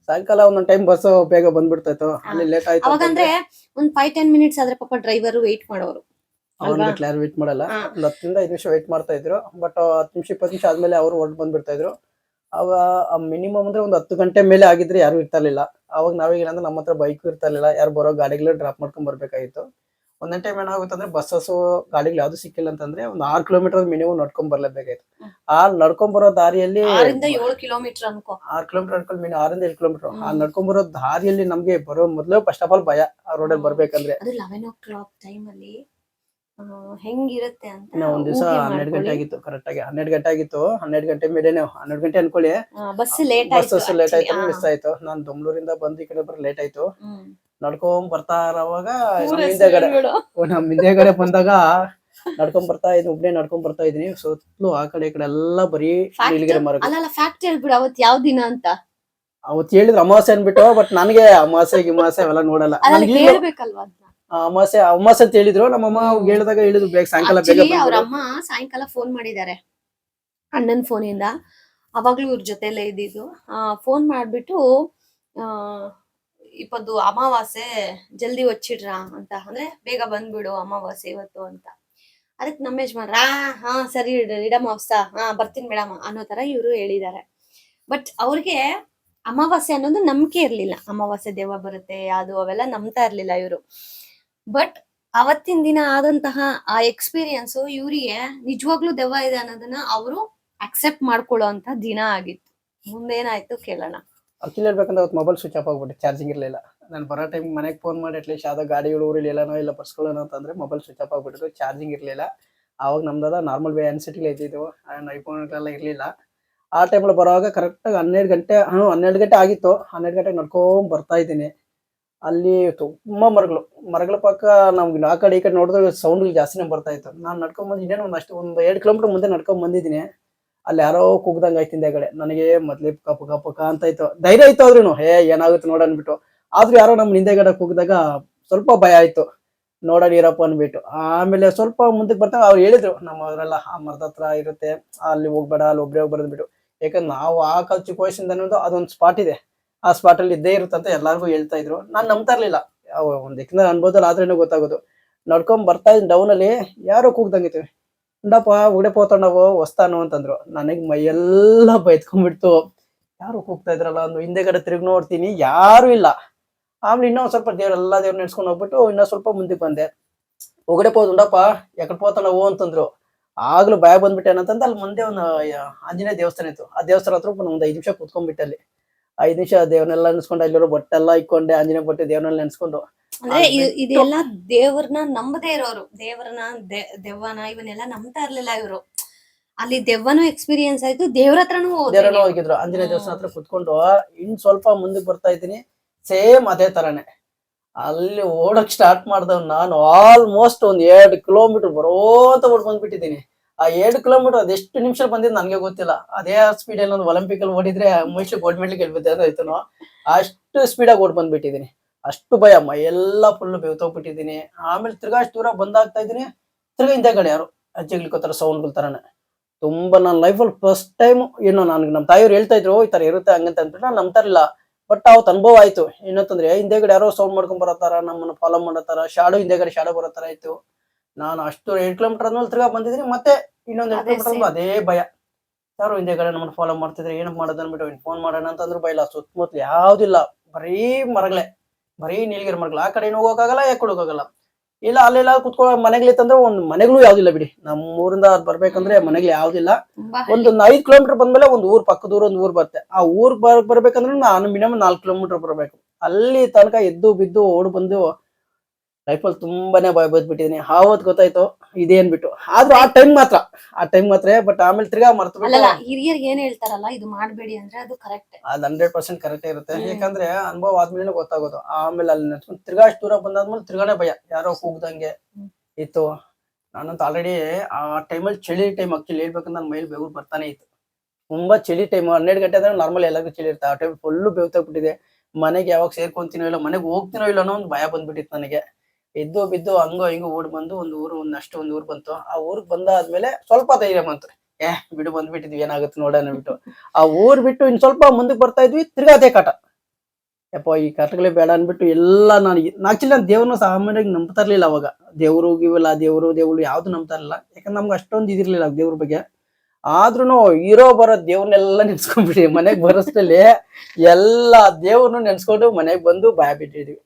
ಸಾಯಂಕಾಲ ಒಂದೊಂದ್ ಟೈಮ್ ಬಸ್ ಬೇಗ ಬಂದ್ಬಿಡ್ತಾಯ್ತು? ಅಲ್ಲಿ ಲೇಟ್ ಆಯ್ತು ಅವಾಗ ಅಂದ್ರೆ ಒಂದ್ ಫೈವ್ ಟೆನ್ ಮಿನಿಟ್ಸ್ ಆದ್ರೆ ಪಾಪ ಡ್ರೈವರ್ ವೇಟ್ ಮಾಡೋರು ಅವ್ರು ಯಾರು ವೇಟ್ ಮಾಡಲ್ಲ. ಒಂದು ಒಂದ್ ಹತ್ತರಿಂದ ಐದು ನಿಮಿಷ ವೇಟ್ ಮಾಡ್ತಾ ಇದ್ರು. ಬಟ್ ಹತ್ತು ನಿಮಿಷ ಇಪ್ಪತ್ತು ನಿಮಿಷ ಆದ್ಮೇಲೆ ಅವರು ಹೊರಟು ಬಂದ್ಬಿಡ್ತಾ ಇದ್ರು. ಅವ ಮಿನಿಮಮ್ ಅಂದ್ರೆ ಒಂದು ಹತ್ತು ಗಂಟೆ ಮೇಲೆ ಆಗಿದ್ರೆ ಯಾರು ಇರ್ತಾ ಇರ್ಲಿಲ್ಲ. ಅವಾಗ ನಾವೀಗ ಏನಂದ್ರೆ ನಮ್ಮ ಹತ್ರ ಬೈಕ್ ಇರ್ತಾ ಇಲ್ಲ ಯಾರು ಬರೋ ಗಾಡಿಗಳು ಡ್ರಾಪ್ ಮಾಡ್ಕೊಂಡ್ ಬರ್ಬೇಕಾಗಿತ್ತು. ಒಂದೊಂದ್ ಟೈಮ್ ಏನಾಗುತ್ತೆ ಅಂದ್ರೆ ಬಸ್ಸಸ್ ಗಾಡಿಗಳು ಯಾವ್ದು ಸಿಕ್ಕಿಲ್ಲ ಅಂತಂದ್ರೆ ಒಂದು ಆರ್ ಕಿಲೋಮೀಟರ್ ಮಿನಿಮಮ್ ನಡ್ಕೊಂಡ್ ಬರ್ಲೇಬೇಕಾಯ್ತು. ಆ ನಡ್ಕೊಂಡ್ ಬರೋ ದಾರಿಯಲ್ಲಿ ಆರಿಂದ ಏಳು ಕಿಲೋಮೀಟರ್ ಅನ್ಕೋ. ಆರ್ ಕಿಲೋಮೀಟರ್ ಮಿನಿ ಆರಿಂದ ಏಳು ಕಿಲೋಮೀಟರ್ ಆ ನಡ್ಕೊಂಡ್ ಬರೋ ದಾರಿಯಲ್ಲಿ ನಮ್ಗೆ ಬರೋ ಮೊದ್ಲು ಫಸ್ಟ್ ಆಫ್ ಆಲ್ ಭಯ ಆ ರೋಡಲ್ಲಿ ಬರ್ಬೇಕಂದ್ರೆ. ಅದು ಲೆವೆನ್ ಓ ಕ್ಲಾಕ್ ಟೈಮ್ ಅಲ್ಲಿ ಹೆಂಗಿರುತ್ತೆ ಅಂತ ನಾವು ಒಂದ್ ದಿವಸ ಹನ್ನೆರಡು ಗಂಟೆ ಆಗಿತ್ತು ಕರೆಕ್ಟ್ ಆಗಿ. ಹನ್ನೆರಡು ಗಂಟೆ ಆಗಿತ್ತು ಹನ್ನೆರಡು ಗಂಟೆ ಮೇಲೆ ಹನ್ನೆರಡು ಗಂಟೆ ಅನ್ಕೊಳ್ಳಿ. ಬಸ್ ಲೇಟ್ ಆಯ್ತು ಬಸ್ ಲೇಟ್ ಆಯ್ತು. ಮಿಸ್ ಆಯ್ತು. ನಾನ್ ಬೆಂಗಳೂರಿಂದ ಬಂದು ಈ ಕಡೆ ಬರ ಲೇಟ್ ಆಯ್ತು. ನಡ್ಕೊಂಡ್ ಬರ್ತಾ ಇರೋವಾಗ ಹಿಂದೆಗಡೆ. ನಮ್ ಹಿಂದೆಗಡೆ ಬಂದಾಗ ನಡ್ಕೊಂಡ್ ಬರ್ತಾ ಇದ್ದೀನಿ ಒಬ್ಬನೇ ನಡ್ಕೊಂಡ್ ಬರ್ತಾ ಇದೀನಿ. ಸುತ್ತಲೂ ಆ ಕಡೆ ಈ ಕಡೆ ಎಲ್ಲಾ ಬರೀ ನೀಲಗಿರಿ ಮರ ಅಲ್ಲಲ್ಲ ಫ್ಯಾಕ್ಟ್ ಹೇಳ್ಬಿಡು ಅವತ್ ಯಾವ ದಿನ ಅಂತ? ಅವತ್ ಹೇಳಿದ್ರು ಅಮಾವಾಸ್ಯ ಅನ್ಬಿಟ್ಟು ಬಟ್ ನನಗೆ ಅಮಾವಾಸ್ಯ ಗಿಮಾಸೆ ಅವೆಲ್ಲ ನೋಡಲ್ಲ. ಅಮಾವಾಸ್ಯ ಅಮಾವಾಸ್ಯ ಅದ್ನ ಅಮಾವಾಸ್ಯೆ ಅಮಾವಾಸ್ಯೆ ಅಂತ ಹೇಳಿದ್ರು ನಮ್ಮಮ್ಮ ಹೇಳಿದಾಗ ಹೇಳಿದ್ರು ಬೇಗ ಸಾಯಂಕಾಲ ಬೇಗ ಅವ್ರ. ಅಮ್ಮ ಸಾಯಂಕಾಲ ಫೋನ್ ಮಾಡಿದ್ದಾರೆ. ಅಣ್ಣನ್ ಫೋನಿಂದ ಅವಾಗ್ಲೂ ಇವ್ರ ಜೊತೆಲೇ ಇದ್ದಿದ್ದು. ಫೋನ್ ಮಾಡ್ಬಿಟ್ಟು ಆ ಇಪ್ಪತ್ತು ಅಮಾವಾಸ್ಯೆ ಜಲ್ದಿ ಒಚ್ಚಿಡ್ರ ಅಂತ. ಅಂದ್ರೆ ಬೇಗ ಬಂದ್ಬಿಡು ಅಮಾವಾಸ್ಯೆ ಇವತ್ತು ಅಂತ. ಅದಕ್ಕೆ ನಮ್ಮ ಯಜಮಾನ್ರ ಆ ಹಾ ಸರಿ ಇಡ- ಇಡಮ್ಮ ಹೊಸ ಹಾ ಬರ್ತೀನಿ ಮೇಡಮ್ ಅನ್ನೋ ತರ ಇವರು ಹೇಳಿದ್ದಾರೆ. ಬಟ್ ಅವ್ರಿಗೆ ಅಮಾವಾಸ್ಯೆ ಅನ್ನೋದು ನಂಬಿಕೆ ಇರ್ಲಿಲ್ಲ. ಅಮಾವಾಸ್ಯೆ ದೇವ ಬರುತ್ತೆ, ಅದು ಅವೆಲ್ಲ ನಂಬ್ತಾ ಇರ್ಲಿಲ್ಲ ಇವರು. ಬಟ್ ಅವತ್ತಿನ ದಿನ ಆದಂತಹ ಆ ಎಕ್ಸ್ಪೀರಿಯನ್ಸ್ ಇವರಿಗೆ ನಿಜವಾಗ್ಲೂ ದೆವ್ವ ಇದೆ ಅನ್ನೋದನ್ನ ಅವರು ಅಕ್ಸೆಪ್ಟ್ ಮಾಡ್ಕೊಳ್ಳೋ ಅಂತ ದಿನ ಆಗಿತ್ತು. ಮುಂದೇನಾಯ್ತು ಕೇಳೋಣ. ಅಕ್ಕಿಲ್ ಹೇಳ್ಬೇಕಂದ್ರೆ ಅವತ್ತು ಮೊಬೈಲ್ ಸ್ವಿಚ್ ಆಫ್ ಆಗ್ಬಿಟ್ಟು ಚಾರ್ಜಿಂಗ್ ಇರಲಿಲ್ಲ. ನಾನು ಬರೋ ಟೈಮ್ ಮನೆಗೆ ಫೋನ್ ಮಾಡಿ ಅಟ್ಲೀಸ್ಟ್ ಯಾವ್ದೋ ಗಾಡಿಗಳು, ಊರಲ್ಲಿ ಎಲ್ಲನೋ ಇಲ್ಲ ಬರ್ಸ್ಕೊಳ್ಳೋಣ ಅಂತಂದ್ರೆ ಮೊಬೈಲ್ ಸ್ವಿಚ್ ಆಫ್ ಆಗ್ಬಿಟ್ಟು ಚಾರ್ಜಿಂಗ್ ಇರಲಿಲ್ಲ. ಆವಾಗ ನಮ್ದಾದ ನಾರ್ಮಲ್ ಬೇ ಐತಿದ್ವು ಇದ್ದಿದ್ದು ಎಲ್ಲ ಇರಲಿಲ್ಲ. ಆ ಟೈಮಲ್ಲಿ ಬರುವಾಗ ಕರೆಕ್ಟಾಗಿ ಹನ್ನೆರಡು ಗಂಟೆ ಹ್ಞೂ ಹನ್ನೆರಡು ಗಂಟೆ ಆಗಿತ್ತು. ಹನ್ನೆರಡು ಗಂಟೆಗೆ ನಡ್ಕೊಂಡ್ ಬರ್ತಾ ಇದ್ದೀನಿ. ಅಲ್ಲಿ ತುಂಬಾ ಮರಗಳು. ಮರಗಳ ಪಕ್ಕ ನಮ್ಗೆ ಆ ಕಡೆ ಈ ಕಡೆ ನೋಡಿದ್ರೆ ಸೌಂಡ್ ಜಾಸ್ತಿನೇ ಬರ್ತಾ ಇತ್ತು. ನಾನು ನಡ್ಕೊಂಡ್ ಬಂದು ಇನ್ನೇನು ಅಷ್ಟು, ಒಂದು ಎರಡು ಕಿಲೋಮೀಟರ್ ಮುಂದೆ ನಡ್ಕೊಂಡ್ ಬಂದಿದ್ದೀನಿ. ಅಲ್ಲಿ ಯಾರೋ ಕೂಗ್ದಂಗ ಆಯ್ತು ಹಿಂದೆಗಡೆ ನನಗೆ ಮೊದ್ಲೇ ಕಪ್ಪ ಕಪ್ಪ ಅಂತ ಇತ್ತು. ಧೈರ್ಯ ಇತ್ತು ಆದ್ರೂ ಹೇ, ಏನಾಗುತ್ತೆ ನೋಡ ಅನ್ಬಿಟ್ಟು ಆದ್ರೂ ಯಾರೋ ನಮ್ಮ ಹಿಂದೆಗಡೆ ಕುಗ್ದಾಗ ಸ್ವಲ್ಪ ಭಯ ಆಯ್ತು. ನೋಡೋಣ ಇರಪ್ಪ ಅನ್ಬಿಟ್ಟು ಆಮೇಲೆ ಸ್ವಲ್ಪ ಮುಂದಕ್ಕೆ ಬರ್ತಾ ಅವ್ರು ಹೇಳಿದ್ರು, ನಮ್ಮ ಅವರೆಲ್ಲ ಆ ಮರದ ಹತ್ರ ಇರುತ್ತೆ. ಅಲ್ಲಿ ಹೋಗ್ಬೇಡ, ಅಲ್ಲಿ ಒಬ್ರೇ ಹೋಗ್ಬಾರ್ದು ಅಂದ್ಬಿಟ್ಟು. ಯಾಕಂದ್ರೆ ನಾವು ಆ ಚಿಕ್ಕ ವಯಸ್ಸಿಂದ ಅದೊಂದು ಸ್ಪಾಟ್ ಇದೆ. ಆ ಸ್ಪಾಟ್ ಅಲ್ಲಿ ಇದ್ದೇ ಇರುತ್ತಂತ ಎಲ್ಲರಿಗೂ ಹೇಳ್ತಾ ಇದ್ರು. ನಾನು ನಂಬ್ತಾ ಇರ್ಲಿಲ್ಲ. ಒಂದ್ ಯಾಕಂದ್ರೆ ಅನ್ಬೋದಲ್ಲಿ ಆದ್ರೇನು ಗೊತ್ತಾಗೋದು. ನಡ್ಕೊಂಡ್ ಬರ್ತಾ ಇದ್ದೀನಿ ಡೌನ್ ಅಲ್ಲಿ ಯಾರೋ ಕೂಗ್ದಂಗಿತ್ತು ಉಂಡಪ್ಪ ಉಗಡೆ ಪೋತಣ್ಣವು ಹೊಸ್ತಾನು ಅಂತಂದ್ರು. ನನಗೆ ಮೈಯೆಲ್ಲ ಬೈತ್ಕೊಂಡ್ಬಿಡ್ತು. ಯಾರು ಕೂಗ್ತಾ ಇದ್ರಲ್ಲ ಒಂದು ಹಿಂದೆಗಡೆ ತಿರುಗಿ ನೋಡ್ತೀನಿ. ಯಾರು ಇಲ್ಲ. ಆಮೇಲೆ ಇನ್ನೊಂದ್ ಸ್ವಲ್ಪ ದೇವ್ರೆಲ್ಲ ದೇವ್ರ ನೆಡ್ಸ್ಕೊಂಡು ಹೋಗ್ಬಿಟ್ಟು ಇನ್ನೂ ಸ್ವಲ್ಪ ಮುಂದಕ್ಕೆ ಬಂದೆ. ಒಗಡೆ ಪೋದ್, ಉಂಡಪ್ಪ ಯಾಕಡೆ ಪೋತಣ್ಣವು ಅಂತಂದ್ರು. ಆಗ್ಲೂ ಭಯ ಬಂದ್ಬಿಟ್ಟೆ ಏನಂತಂದ್ರೆ ಅಲ್ಲಿ ಮುಂದೆ ಒಂದು ಆಂಜನೇಯ ದೇವಸ್ಥಾನ ಇತ್ತು. ಆ ದೇವಸ್ಥಾನ ಹತ್ರ ಒಂದು ಐದು ನಿಮಿಷ ಕೂತ್ಕೊಂಡ್ಬಿಟ್ಟೆ ಅಲ್ಲಿ. ಐದು ನಿಮಿಷ ದೇವ್ರನ್ನೆಲ್ಲ ಅನ್ಸ್ಕೊಂಡು ಅಲ್ಲಿರೋ ಬೊಟ್ಟೆಲ್ಲ ಇಕ್ಕೊಂಡೆ ಆಂಜನೇಯ ಬಟ್ಟೆ ದೇವ್ರನ್ನೆಲ್ಲ ನೆನ್ಸ್ಕೊಂಡು. ಅಂದ್ರೆ ಇದೆಲ್ಲ ದೇವ್ರನ್ನ ನಂಬದೇ ಇರೋರು. ದೇವ್ರನ್ನ ದೆವ್ವನ ಇವನ್ನೆಲ್ಲ ನಂಬ್ತಾ ಇರ್ಲಿಲ್ಲ ಇವರು. ಅಲ್ಲಿ ದೆವ್ವನು ಎಕ್ಸ್ಪೀರಿಯನ್ಸ್ ಆಯ್ತು ದೇವ್ರ ಹತ್ರನೂ ಹೋದ್ರು ಹೋಗಿದ್ರು. ಆಂಜನೇಯ ದೇವಸ್ಥಾನ ಹತ್ರ ಕುತ್ಕೊಂಡು ಇನ್ ಸ್ವಲ್ಪ ಮುಂದಕ್ಕೆ ಬರ್ತಾ ಇದ್ದೀನಿ. ಸೇಮ್ ಅದೇ ತರನೇ. ಅಲ್ಲಿ ಓಡಕ್ ಸ್ಟಾರ್ಟ್ ಮಾಡ್ದವ್ ನಾನು ಆಲ್ಮೋಸ್ಟ್ ಒಂದ್ ಎರಡು ಕಿಲೋಮೀಟರ್ ಬರೋತ ಓಡ್ ಬಂದ್ಬಿಟ್ಟಿದ್ದೀನಿ ಆ ಎರಡು ಕಿಲೋಮೀಟರ್ ಅದೆಷ್ಟು ನಿಮಿಷ ಬಂದಿದ್ದು ನನಗೆ ಗೊತ್ತಿಲ್ಲ. ಅದೇ ಸ್ಪೀಡ್ ಅಲ್ಲಿ ಒಂದು ಒಲಿಂಪಿಕ್ ಅಲ್ಲಿ ಓಡಿದ್ರೆ ಮೈಸೂರು ಗೋಲ್ಡ್ ಮೆಡಲ್ ಗೆಲ್ಬಿದ್ದಾಯ್ತು ಅಷ್ಟು ಸ್ಪೀಡ್ ಆಗಿ ಓಡ್ ಬಂದ್ಬಿಟ್ಟಿದ್ದೀನಿ. ಅಷ್ಟು ಭಯ ಎಲ್ಲ ಫುಲ್ ಬೆವ್ತೋಗ್ಬಿಟ್ಟಿದ್ದೀನಿ. ಆಮೇಲೆ ತಿರ್ಗಾ ಅಷ್ಟು ದೂರ ಬಂದಾಗ್ತಾ ಇದ್ದೀನಿ. ತಿರ್ಗಾ ಹಿಂದೆಗಡೆ ಯಾರು ಅಜ್ಜಿಗ್ಲಿಕ್ಕೋತಾರ ಸೌಂಡ್ಗಳ ತರನೇ. ತುಂಬಾ ನನ್ನ ಲೈಫಲ್ಲಿ ಫಸ್ಟ್ ಟೈಮ್ ಏನೋ ನನ್ಗೆ ನಮ್ಮ ತಾಯಿಯವ್ರು ಹೇಳ್ತಾ ಇದ್ರು ಈ ತರ ಇರುತ್ತೆ ಹಂಗಂತ ಅಂದ್ಬಿಟ್ಟು ನಾನು ಇರಲಿಲ್ಲ. ಬಟ್ ಅವತ್ತು ಅನುಭವ ಆಯ್ತು. ಏನಂತಂದ್ರೆ ಹಿಂದೆಗಡೆ ಯಾರೋ ಸೌಂಡ್ ಮಾಡ್ಕೊಂಡ್ ಬರತ್ತಾರ ನಮ್ಮನ್ನ ಫಾಲೋ ಮಾಡತ್ತಾರ ಶಾಡೋ ಹಿಂದೆಗಡೆ ಶಾಡೋ ತರ ಆಯ್ತು. ನಾನು ಅಷ್ಟು ಎಂಟು ಕಿಲೋಮೀಟರ್ ಆದ್ಮೇಲೆ ತಿರ್ಗಾ ಬಂದಿದ್ದೀನಿ ಮತ್ತೆ ಇನ್ನೊಂದು ಎಂಟು ಕಿಲೋಮೀಟರ್ ಅದೇ ಭಯ. ಯಾರು ಹಿಂದೆಗಡೆ ನಮ್ಮನ್ನು ಫಾಲೋ ಮಾಡ್ತಿದ್ರೆ ಏನಕ್ಕೆ ಮಾಡೋದು ಅಂದ್ಬಿಟ್ಟು ಫೋನ್ ಮಾಡೋಣ ಅಂತಂದ್ರು ಬೈಲ ಸುತ್ತಮುತ್ತಲು ಯಾವುದಿಲ್ಲ ಬರೀ ಮರಗಳೇ. ಬರೀ ನೀಲಗಿರಿ ಮರಗಳು. ಆ ಕಡೆ ಹೋಗೋಕ್ಕಾಗಲ್ಲ ಯಾಕೆ ಹೋಗೋಕ್ಕಾಗಲ್ಲ ಇಲ್ಲ ಅಲ್ಲೆಲ್ಲ ಕುತ್ಕೊಳ್ಳೋ ಮನೆಗಳಿತ್ತಂದ್ರೆ ಒಂದು ಮನೆಗಳು ಯಾವ್ದಿಲ್ಲ ಬಿಡಿ. ನಮ್ಮ ಊರಿಂದ ಬರ್ಬೇಕಂದ್ರೆ ಮನೆಗಳು ಯಾವ್ದಿಲ್ಲ ಒಂದು ಐದು ಐದ್ ಕಿಲೋಮೀಟರ್ ಬಂದ್ಮೇಲೆ ಒಂದು ಊರ್ ಪಕ್ಕದ ಊರ್ ಒಂದು ಊರ್ ಬರುತ್ತೆ. ಆ ಊರ್ ಬರ್ ಬರ್ಬೇಕಂದ್ರೆ ನಾನು ಮಿನಿಮಮ್ ನಾಲ್ಕು ಕಿಲೋಮೀಟರ್ ಬರ್ಬೇಕು. ಅಲ್ಲಿ ತನಕ ಎದ್ದು ಬಿದ್ದು ಓಡ್ ಬಂದು ಲೈಫಲ್ಲಿ ತುಂಬಾನೇ ಭಯ ಬದ್ಬಿಟ್ಟಿದೀನಿ ಹಾವತ್ ಗೊತ್ತಾಯ್ತು ಇದೇನ್ ಬಿಟ್ಟು ಆದ್ರೂ ಆ ಟೈಮ್ ಮಾತ್ರ ಆ ಟೈಮ್ ಮಾತ್ರ ಬಟ್ ಆಮೇಲೆ ತಿರ್ಗಾ ಮರ್ತು ಅಲ್ಲಲ್ಲ ಏನ್ ಹೇಳ್ತಾರಲ್ಲ ಇದು ಮಾಡ್ಬೇಡಿ ಅಂದ್ರೆ ಅದು ಕರೆಕ್ಟ್ ಅದ್ ಹಂಡ್ರೆಡ್ ಪರ್ಸೆಂಟ್ ಕರೆಕ್ಟ್ ಇರುತ್ತೆ. ಯಾಕಂದ್ರೆ ಅನುಭವ ಆದ್ಮೇಲೆ ಗೊತ್ತಾಗೋದು. ಆಮೇಲೆ ಅಲ್ಲಿ ನೆಚ್ಕೊಂಡು ತಿರ್ಗಾ ಅಷ್ಟು ದೂರ ಬಂದಾದ್ಮೇಲೆ ತಿರ್ಗಾನೇ ಭಯ. ಯಾರೋ ಕೂಗ್ದಂಗೆ ಇತ್ತು. ನಾನಂತ ಆಲ್ರೆಡಿ ಆ ಟೈಮಲ್ಲಿ ಚಳಿ ಟೈಮ್ ಆಕ್ಚುಲಿ ಹೇಳ್ಬೇಕಂದ್ರೆ ನನ್ನ ಮೈಲಿ ಬೆವರು ಬರ್ತಾನೆ ಇತ್ತು. ತುಂಬಾ ಚಳಿ ಟೈಮ್ ಹನ್ನೆರಡು ಗಂಟೆ ಅಂದ್ರೆ ನಾರ್ಮಲ್ ಎಲ್ಲರಿಗೂ ಚಳಿ ಇರ್ತಾವೆ ಆ ಟೈಮ್ ಫುಲ್ಲು ಬೆವ್ತಾಗ್ಬಿಟ್ಟಿದೆ. ಮನೆಗೆ ಯಾವಾಗ ಸೇರ್ಕೊಂತೀನೋ ಇಲ್ಲ ಮನೆಗೆ ಹೋಗ್ತೀನೋ ಇಲ್ಲ ಅನ್ನೋ ಒಂದು ಭಯ ಬಂದ್ಬಿಟ್ಟಿತ್ತು ನನಗೆ. ಇದ್ದು ಬಿದ್ದು ಹಂಗೋ ಹಿಂಗೋ ಓಡ್ ಬಂದು ಒಂದು ಊರು, ಒಂದ್ ಅಷ್ಟು ಒಂದು ಊರು ಬಂತು. ಆ ಊರಿಗೆ ಬಂದಾದ್ಮೇಲೆ ಸ್ವಲ್ಪ ಧೈರ್ಯ ಬಂತು. ಏ, ಬಿಡು ಬಂದ್ಬಿಟ್ಟಿದ್ವಿ, ಏನಾಗುತ್ತೆ ನೋಡೋಣ ಬಿಟ್ಟು ಆ ಊರ್ ಬಿಟ್ಟು ಇನ್ ಸ್ವಲ್ಪ ಮುಂದಕ್ಕೆ ಬರ್ತಾ ಇದ್ವಿ, ತಿರ್ಗಾ ಅದೇ ಕಾಟ. ಯಪ್ಪ, ಈ ಕಾಟಗಳೇ ಬೇಡ ಅನ್ಬಿಟ್ಟು ಎಲ್ಲ ನಾನು ಆಕ್ಚುಲಿ ನಾನು ದೇವ್ರನ್ನ ಸಾಮಾನ್ಯವಾಗಿ ನಂಬ್ತಾ ಇರ್ಲಿಲ್ಲ ಅವಾಗ. ದೇವ್ರು ಇವೆಲ್ಲ ದೇವ್ರು ದೇವ್ರು ಯಾವ್ದು ನಂಬ್ತಾ ಯಾಕಂದ್ರೆ ನಮ್ಗೆ ಅಷ್ಟೊಂದು ಇದಿರ್ಲಿಲ್ಲ ದೇವ್ರ ಬಗ್ಗೆ. ಆದ್ರೂ ಇರೋ ಬರೋ ದೇವ್ರನ್ನೆಲ್ಲ ನೆನ್ಸ್ಕೊಂಡ್ಬಿಡಿ. ಮನೆಗೆ ಬರೋಷ್ಟರಲ್ಲಿ ಎಲ್ಲ ದೇವ್ರನ್ನ ನೆನ್ಸ್ಕೊಂಡು ಮನೆಗೆ ಬಂದು ಭಯ ಬಿಟ್ಟಿದ್ವಿ.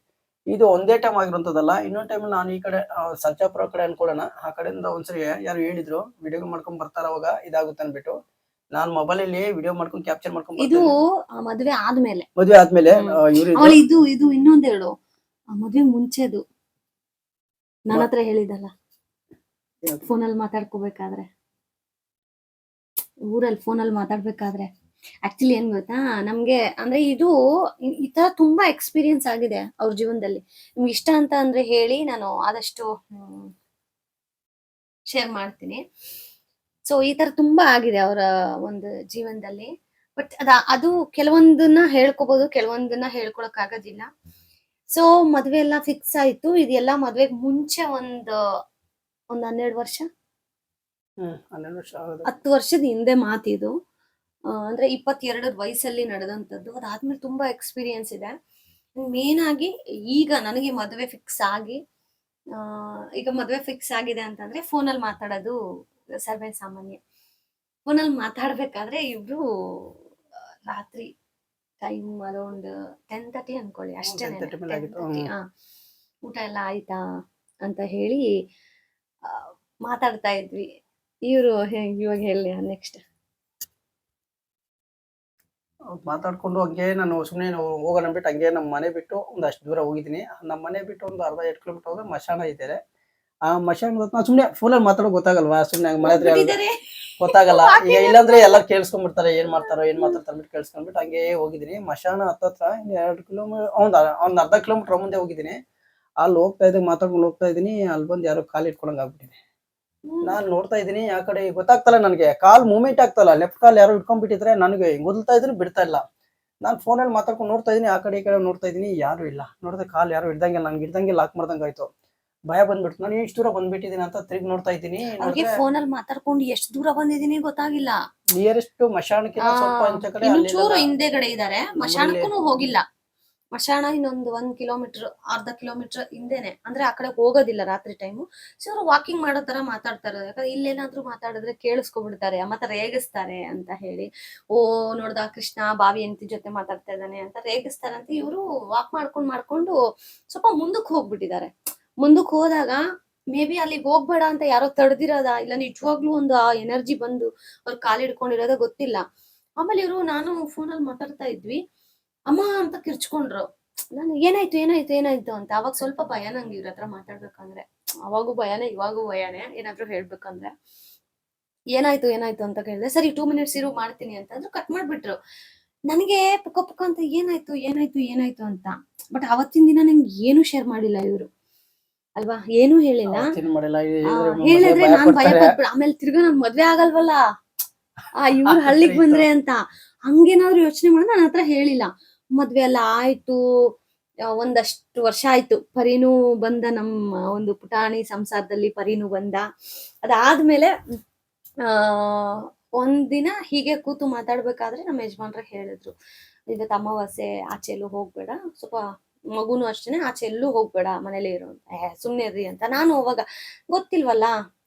ಇದು ಒಂದೇ ಟೈಮ್ ಆಗಿರುವಂತದಲ್ಲ ಇನ್ನೊಂದು ಟೈಮ್ ನಾನು ಈ ಕಡೆ ಸರ್ಜಾಪುರ ಕಡೆ ಅನ್ಕೊಳ್ಳೋಣ. ಆ ಕಡೆಯಿಂದ ಒಂದ್ಸರಿ ಯಾರು ಹೇಳಿದ್ರು ವಿಡಿಯೋ ಮಾಡ್ಕೊಂಡ್ ಬರ್ತಾರ ಅವಾಗ ಇದಾಗುತ್ತೆ ಅನ್ಬಿಟ್ಟು. ನಾನ್ ಮೊಬೈಲ್ ಅಲ್ಲಿ ವಿಡಿಯೋ ಮಾಡ್ಕೊಂಡು ಕ್ಯಾಪ್ಚರ್ ಮಾಡ್ಕೊಂಡ್ ಇದು ಮದುವೆ ಆದ್ಮೇಲೆ. ಮದುವೆ ಆದ್ಮೇಲೆ ಇವ್ರು ಇದು ಇದು ಇನ್ನೊಂದ್ ಹೇಳು ಮದುವೆ ಮುಂಚೆದು. ನನ್ನ ಹತ್ರ ಹೇಳಿದಲ್ಲ. ಫೋನ್ ಫೋನಲ್ಲಿ ಮಾತಾಡ್ಕೋಬೇಕಾದ್ರೆ. ಊರಲ್ಲಿ ಫೋನಲ್ಲಿ ಮಾತಾಡ್ಬೇಕಾದ್ರೆ. ಆಕ್ಚುಲಿ ಏನ್ ಗೊತ್ತಾ? ನಮ್ಗೆ ಅಂದ್ರೆ ಇದು ಈ- ತರ ತುಂಬಾ ಎಕ್ಸ್ಪೀರಿಯನ್ಸ್ ಆಗಿದೆ ಅವ್ರ ಜೀವನದಲ್ಲಿ. ನಿಮ್ಗೆ ಇಷ್ಟ ಅಂತ ಅಂದ್ರೆ ಹೇಳಿ ನಾನು ಆದಷ್ಟು ಶೇರ್ ಮಾಡ್ತೀನಿ. ಸೊ ಈ ತರ ತುಂಬಾ ಆಗಿದೆ ಅವರ ಒಂದು ಜೀವನದಲ್ಲಿ. ಬಟ್ ಅದ ಅದು ಕೆಲವೊಂದನ್ನ ಹೇಳ್ಕೋಬಹುದು ಕೆಲವೊಂದನ್ನ ಹೇಳ್ಕೊಳಕ್ ಆಗೋದಿಲ್ಲ. ಸೊ ಮದ್ವೆ ಎಲ್ಲ ಫಿಕ್ಸ್ ಆಯ್ತು. ಇದೆಲ್ಲ ಮದ್ವೆಗ್ ಮುಂಚೆ ಒಂದ್ ಒಂದ್ ಹನ್ನೆರಡು ವರ್ಷ? ಹತ್ತು ವರ್ಷದ ಹಿಂದೆ ಮಾತಿದು. ಅಂದ್ರೆ ಇಪ್ಪತ್ತೆರಡರ ವಯಸ್ಸಲ್ಲಿ ನಡೆದಂಥದ್ದು. ಅದಾದ್ಮೇಲೆ ತುಂಬಾ ಎಕ್ಸ್ಪೀರಿಯನ್ಸ್ ಇದೆ. ಮೇನ್ ಆಗಿ ಈಗ ನನಗೆ ಮದುವೆ ಫಿಕ್ಸ್ ಆಗಿ ಈಗ ಮದುವೆ ಫಿಕ್ಸ್ ಆಗಿದೆ ಅಂತಂದ್ರೆ ಫೋನಲ್ಲಿ ಮಾತಾಡೋದು ಸರ್ವೇ ಸಾಮಾನ್ಯ. ಫೋನಲ್ಲಿ ಮಾತಾಡ್ಬೇಕಾದ್ರೆ ಇಬ್ರು ರಾತ್ರಿ ಟೈಮ್ ಅರೌಂಡ್ ಟೆನ್ ತರ್ಟಿ ಅನ್ಕೊಳ್ಳಿ. ಅಷ್ಟೇ 10:30 ಮೇಲೆ ಆಗಿತ್ತು, ಊಟ ಎಲ್ಲ ಆಯ್ತಾ ಅಂತ ಹೇಳಿ ಮಾತಾಡ್ತಾ ಇದ್ವಿ. ಇವರು ಇವಾಗ ಹೇಳಿ ನೆಕ್ಸ್ಟ್ ಮಾತಾಡ್ಕೊಂಡು ಹಂಗೆ ನಾನು ಸುಮ್ಮನೆ ಹೋಗೋಣ ಬಿಟ್ಟು ಹಂಗೆ ನಮ್ಮ ಮನೆ ಬಿಟ್ಟು ಒಂದಷ್ಟು ದೂರ ಹೋಗಿದ್ದೀನಿ. ನಮ್ಮ ಮನೆ ಬಿಟ್ಟು ಒಂದು ಅರ್ಧ ಎರಡು ಕಿಲೋಮೀಟರ್ ಹೋದ್ರೆ ಮಶಾನ ಇದ್ದಾರೆ ಆ ಮಶಾನ ನಾನು ಸುಮ್ಮನೆ ಫೋನಲ್ಲಿ ಮಾತಾಡೋ ಗೊತ್ತಾಗಲ್ವಾ? ಸುಮ್ಮನೆ ಹಂಗೆ ಹತ್ರ ಗೊತ್ತಾಗಲ್ಲ. (laughs) ಈಗ ಇಲ್ಲಾಂದ್ರೆ ಎಲ್ಲ ಕೇಳಿಸ್ಕೊಂಡ್ಬಿಡ್ತಾರೆ ಏನ್ ಮಾಡ್ತಾರೋ ಏನ್ ಮಾತಾಡ್ತಾರೆ ಅಂದ್ಬಿಟ್ಟು ಕೇಳಿಸ್ಕೊಂಡ್ಬಿಟ್ಟು ಹಂಗೆ ಹೋಗಿದ್ದೀನಿ. ಮಶಾನ ಹತ್ತತ್ರ ಇನ್ನು ಎರಡು ಕಿಲೋಮೀಟರ್ ಒಂದು ಒಂದು ಅರ್ಧ ಕಿಲೋಮೀಟರ್ ಮುಂದೆ ಹೋಗಿದ್ದೀನಿ. ಅಲ್ಲಿ ಹೋಗ್ತಾ ಇದ್ದೆ ಮಾತಾಡ್ಕೊಂಡು ಹೋಗ್ತಾ ಇದ್ದೀನಿ. ಅಲ್ಲಿ ಬಂದು ಯಾರೋ ಕಾಲು ಇಟ್ಕೊಳಂಗೆ ಆಗ್ಬಿಟ್ಟಿದೆ. ನಾನ್ ನೋಡ್ತಾ ಇದೀನಿ ಆ ಕಡೆ ಗೊತ್ತಾಗ್ತಲ್ಲ ನನಗೆ. ಕಾಲ್ ಮೂಮೆಂಟ್ ಆಗ್ತಲ್ಲ ಲೆಫ್ಟ್ ಕಾಲ್ ಯಾರೋ ಇಟ್ಕೊಂಡ್ಬಿಟ್ಟಿದ್ರೆ ನನಗೆ ಗೊಲ್ತಾ ಇದ್ರೆ ಬಿಡ್ತಾ ಇಲ್ಲ. ನಾನ್ ಫೋನಲ್ಲಿ ಮಾತಾಡ್ಕೊಂಡು ನೋಡ್ತಾ ಇದೀನಿ ಆ ಕಡೆ ಈ ಕಡೆ ನೋಡ್ತಾ ಇದೀನಿ ಯಾರು ಇಲ್ಲ. ನೋಡಿದ್ರೆ ಕಾಲ್ ಯಾರು ಹಿಡ್ದಂಗೆ ನಂಗೆ ಹಿಡ್ದಂಗೆ ಲಾಕ್ ಮಾಡ್ದಂಗೆ ಆಯ್ತು ಭಯ ಬಂದ್ಬಿಡ್ತು. ನಾನು ಎಷ್ಟು ದೂರ ಬಂದ್ಬಿಟ್ಟಿದೀನಿ ಅಂತ ತಿರುಗಿ ನೋಡ್ತಾ ಇದ್ದೀನಿ. ಫೋನ್ ಫೋನಲ್ಲಿ ಮಾತಾಡ್ಕೊಂಡು ಎಷ್ಟು ದೂರ ಬಂದಿದೀನಿ ಗೊತ್ತಾಗಿಲ್ಲ. ನಿಯರೆಸ್ಟ್ ಮಶಾಣಕ್ಕೆ ಸ್ವಲ್ಪ ಕಡೆ ಚೂರು ಹಿಂದೆಗಡೆ ಇದಾರೆ. ಮಶಾಣಕ್ಕೂ ಹೋಗಿಲ್ಲ. ಮಶಾಣ ಇನ್ನೊಂದು ಒಂದ್ ಕಿಲೋಮೀಟರ್ ಅರ್ಧ ಕಿಲೋಮೀಟರ್ ಹಿಂದೆನೆ. ಅಂದ್ರೆ ಆ ಕಡೆ ಹೋಗೋದಿಲ್ಲ ರಾತ್ರಿ ಟೈಮು ಸೊ ಅವ್ರು ವಾಕಿಂಗ್ ಮಾಡೋ ತರ ಮಾತಾಡ್ತಾರೆ. ಯಾಕಂದ್ರೆ ಇಲ್ಲೇನಾದ್ರೂ ಮಾತಾಡಿದ್ರೆ ಕೇಳಿಸ್ಕೊಬಿಡ್ತಾರೆ. ಮತ್ತೆ ರೇಗಿಸ್ತಾರೆ ಅಂತ ಹೇಳಿ. ಓ, ನೋಡ್ದ ಕೃಷ್ಣ ಬಾವಿ ಹೆಂಡತಿ ಜೊತೆ ಮಾತಾಡ್ತಾ ಇದ್ದಾನೆ ಅಂತ ರೇಗಿಸ್ತಾರೆ ಅಂತ ಇವರು ವಾಕ್ ಮಾಡ್ಕೊಂಡ್ ಮಾಡ್ಕೊಂಡು ಸ್ವಲ್ಪ ಮುಂದಕ್ಕೆ ಹೋಗ್ಬಿಟ್ಟಿದ್ದಾರೆ. ಮುಂದಕ್ಕೆ ಹೋದಾಗ ಮೇ ಬಿ ಅಲ್ಲಿಗೆ ಹೋಗ್ಬೇಡ ಅಂತ ಯಾರೋ ತಡೆದಿರೋದ? ಇಲ್ಲ ನಿಜವಾಗ್ಲೂ ಒಂದು ಆ ಎನರ್ಜಿ ಬಂದು ಅವ್ರ ಕಾಲಿಡ್ಕೊಂಡಿರೋದ ಗೊತ್ತಿಲ್ಲ. ಆಮೇಲೆ ಇವರು ನಾನು ಫೋನಲ್ಲಿ ಮಾತಾಡ್ತಾ ಇದ್ವಿ. ಅಮ್ಮ ಅಂತ ಕಿರ್ಚ್ಕೊಂಡ್ರು. ನಾನು ಏನಾಯ್ತು ಏನಾಯ್ತು ಏನಾಯ್ತು ಅಂತ. ಅವಾಗ ಸ್ವಲ್ಪ ಭಯ ನಂಗೆ ಇವ್ರ ಹತ್ರ ಮಾತಾಡ್ಬೇಕಂದ್ರೆ. ಅವಾಗೂ ಭಯನೇ ಇವಾಗೂ ಭಯನೇ ಏನಾದ್ರು ಹೇಳ್ಬೇಕಂದ್ರೆ. ಏನಾಯ್ತು ಏನಾಯ್ತು ಅಂತ ಕೇಳಿದೆ ಸರಿ ಟೂ ಮಿನಿಟ್ಸ್ ಇರು ಮಾಡ್ತೀನಿ ಅಂತಂದ್ರು ಕಟ್ ಮಾಡ್ಬಿಟ್ರು. ನನಗೆ ಪುಕ್ಕ ಪುಕ್ಕ ಅಂತ ಏನಾಯ್ತು ಏನಾಯ್ತು ಏನಾಯ್ತು ಅಂತ. ಬಟ್ ಅವತ್ತಿನ ದಿನ ನಂಗೆ ಏನು ಶೇರ್ ಮಾಡಿಲ್ಲ ಇವರು. ಅಲ್ವಾ? ಏನು ಹೇಳಿಲ್ಲ. ಹೇಳಿದ್ರೆ ನಾನ್ ಭಯ ಪಡ್ತಾರೆ. ಪಟ್ಬಿಡ ಆಮೇಲೆ ತಿರ್ಗಾ ನಾನ್ ಮದ್ವೆ ಆಗಲ್ವಲ್ಲ? ಆ ಇವ್ರು ಹಳ್ಳಿಗ್ ಬಂದ್ರೆ ಅಂತ. ಹಂಗೇನಾದ್ರು ಯೋಚನೆ ಮಾಡಿ ನನ್ನ ಹತ್ರ ಹೇಳಿಲ್ಲ. ಮದ್ವೆ ಎಲ್ಲ ಆಯ್ತು ಒಂದಷ್ಟು ವರ್ಷ ಆಯ್ತು. ಪರಿನೂ ಬಂದ ನಮ್ಮ ಒಂದು ಪುಟಾಣಿ ಸಂಸಾರದಲ್ಲಿ ಪರಿನೂ ಬಂದ. ಅದಾದ್ಮೇಲೆ, ಆ, ಒಂದಿನ ಹೀಗೆ ಕೂತು ಮಾತಾಡ್ಬೇಕಾದ್ರೆ ನಮ್ಮ ಯಜಮಾನ್ರ ಹೇಳಿದ್ರು ಇವತ್ತು ಅಮಾವಾಸ್ಯೆ, ಆಚೆ ಎಲ್ಲೂ ಹೋಗ್ಬೇಡ. ಸ್ವಲ್ಪ ಮಗುನು ಅಷ್ಟೇನೆ ಆಚೆ ಎಲ್ಲೂ ಹೋಗ್ಬೇಡ, ಮನೇಲಿ ಇರು ಅಂತ. ಏ, ಸುಮ್ನೆ ಇರ್ರಿ ಅಂತ. ನಾನು ಅವಾಗ, ಗೊತ್ತಿಲ್ವಲ್ಲ,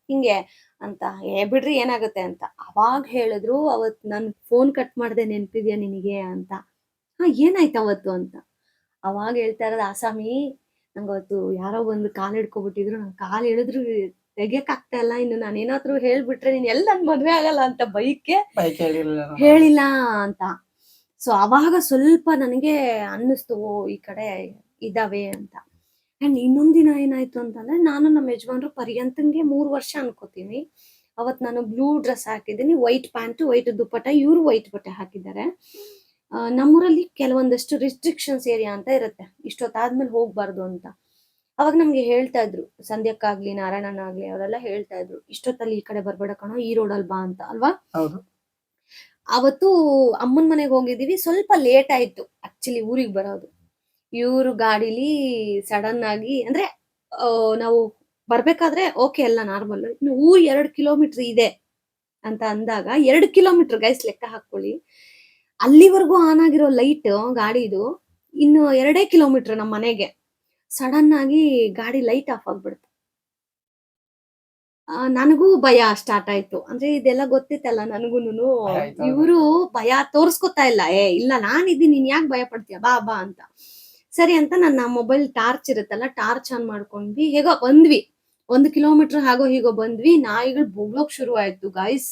ಹಿಂಗೆ ಅಂತ, ಏ, ಬಿಡ್ರಿ ಏನಾಗುತ್ತೆ ಅಂತ. ಅವಾಗ ಹೇಳಿದ್ರು, ಅವತ್ ನಾನು ಫೋನ್ ಕಟ್ ಮಾಡ್ದೆ ನೆನ್ಪಿದ್ಯಾ ನಿನಗೆ? ಅಂತ. ಹಾ ಏನಾಯ್ತು ಅವತ್ತು ಅಂತ? ಅವಾಗ ಹೇಳ್ತಾ ಇರೋದು ಆಸಾಮಿ ನಂಗೆ ಅವತ್ತು ಯಾರೋ ಒಂದು ಕಾಲು ಹಿಡ್ಕೊಬಿಟ್ಟಿದ್ರು. ನಂಗೆ ಕಾಲ್ ಹಿಡಿದ್ರು ತೆಗಿಯಕ್ ಆಗ್ತಾ ಇಲ್ಲ. ಇನ್ನು ನಾನು ಏನಾದ್ರು ಹೇಳ್ಬಿಟ್ರೆ ನೀನ್ ಎಲ್ಲ ನನ್ ಮದ್ವೆ ಆಗಲ್ಲ ಅಂತ ಬೈಕೆ ಹೇಳಿಲ್ಲ ಅಂತ. ಸೊ ಅವಾಗ ಸ್ವಲ್ಪ ನನಗೆ ಅನ್ನಿಸ್ತು ಓ ಈ ಕಡೆ ಇದಾವೆ ಅಂತ. ಅಂಡ್ ಇನ್ನೊಂದಿನ ಏನಾಯ್ತು ಅಂತಂದ್ರೆ ನಾನು ನಮ್ಮ ಯಜಮಾನ್ರು ಪರ್ಯಂತಂಗೆ ಮೂರು ವರ್ಷ ಅನ್ಕೋತೀನಿ. ಅವತ್ ನಾನು ಬ್ಲೂ ಡ್ರೆಸ್ ಹಾಕಿದ್ದೀನಿ ವೈಟ್ ಪ್ಯಾಂಟ್ ವೈಟ್ ದುಪ್ಪಟ್ಟ ಇವರು ವೈಟ್ ಬಟ್ಟೆ ಹಾಕಿದ್ದಾರೆ. ನಮ್ಮೂರಲ್ಲಿ ಕೆಲವೊಂದಷ್ಟು ರಿಸ್ಟ್ರಿಕ್ಷನ್ಸ್ ಏರಿಯಾ ಅಂತ ಇರುತ್ತೆ. ಇಷ್ಟೊತ್ತಾದ್ಮೇಲೆ ಹೋಗ್ಬಾರ್ದು ಅಂತ. ಅವಾಗ ನಮ್ಗೆ ಹೇಳ್ತಾ ಇದ್ರು ಸಂಧ್ಯಕ್ಕಾಗ್ಲಿ ನಾರಾಯಣನ ಆಗ್ಲಿ ಅವರೆಲ್ಲ ಹೇಳ್ತಾ ಇದ್ರು ಇಷ್ಟೊತ್ತಲ್ಲಿ ಈ ಕಡೆ ಬರ್ಬೇಡ ಕಣೋ ಈ ರೋಡಲ್ಲಿ ಬಾ ಅಂತ ಅಲ್ವಾ? ಅವತ್ತು ಅಮ್ಮನ ಮನೆಗೆ ಹೋಗಿದೀವಿ ಸ್ವಲ್ಪ ಲೇಟ್ ಆಯ್ತು ಆಕ್ಚುಲಿ ಊರಿಗೆ ಬರೋದು. ಇವ್ರು ಗಾಡಿಲಿ ಸಡನ್ ಆಗಿ ಅಂದ್ರೆ ನಾವು ಬರ್ಬೇಕಾದ್ರೆ ಓಕೆ ಎಲ್ಲ ನಾರ್ಮಲ್ ಇನ್ನು ಊರ್ ಎರಡು ಕಿಲೋಮೀಟರ್ ಇದೆ ಅಂತ ಅಂದಾಗ ಎರಡು ಕಿಲೋಮೀಟರ್ ಗೈಸ್ ಲೆಕ್ಕ ಹಾಕೊಳ್ಳಿ ಅಲ್ಲಿವರೆಗೂ ಆನ್ ಆಗಿರೋ ಲೈಟ್ ಗಾಡಿದು ಇನ್ನು ಎರಡೇ ಕಿಲೋಮೀಟರ್ ನಮ್ಮ ಮನೆಗೆ. ಸಡನ್ ಆಗಿ ಗಾಡಿ ಲೈಟ್ ಆಫ್ ಆಗ್ಬಿಡ್ತು ಆ, ನನಗೂ ಭಯ ಸ್ಟಾರ್ಟ್ ಆಯ್ತು. ಅಂದ್ರೆ ಇದೆಲ್ಲ ಗೊತ್ತಿತ್ತಲ್ಲ ನನಗೂನು ಇವರು ಭಯ ತೋರ್ಸ್ಕೊತಾ ಇಲ್ಲ. ಏ ಇಲ್ಲ ನಾನಿದ್ದೀನಿ ನೀನ್ ಯಾಕೆ ಭಯ ಪಡ್ತೀಯ? ಬಾ ಬಾ ಅಂತ. ಸರಿ ಅಂತ ನನ್ನ ಮೊಬೈಲ್ ಟಾರ್ಚ್ ಇರುತ್ತಲ್ಲ ಟಾರ್ಚ್ ಆನ್ ಮಾಡ್ಕೊಂಡ್ವಿ. ಹೇಗೋ ಬಂದ್ವಿ. ಒಂದು ಕಿಲೋಮೀಟರ್ ಹಾಗೋ ಹೀಗೋ ಬಂದ್ವಿ. ನಾಯಿಗಳು ಬೊಗ್ಳೋಕ್ ಶುರು ಆಯ್ತು ಗಾಯ್ಸ್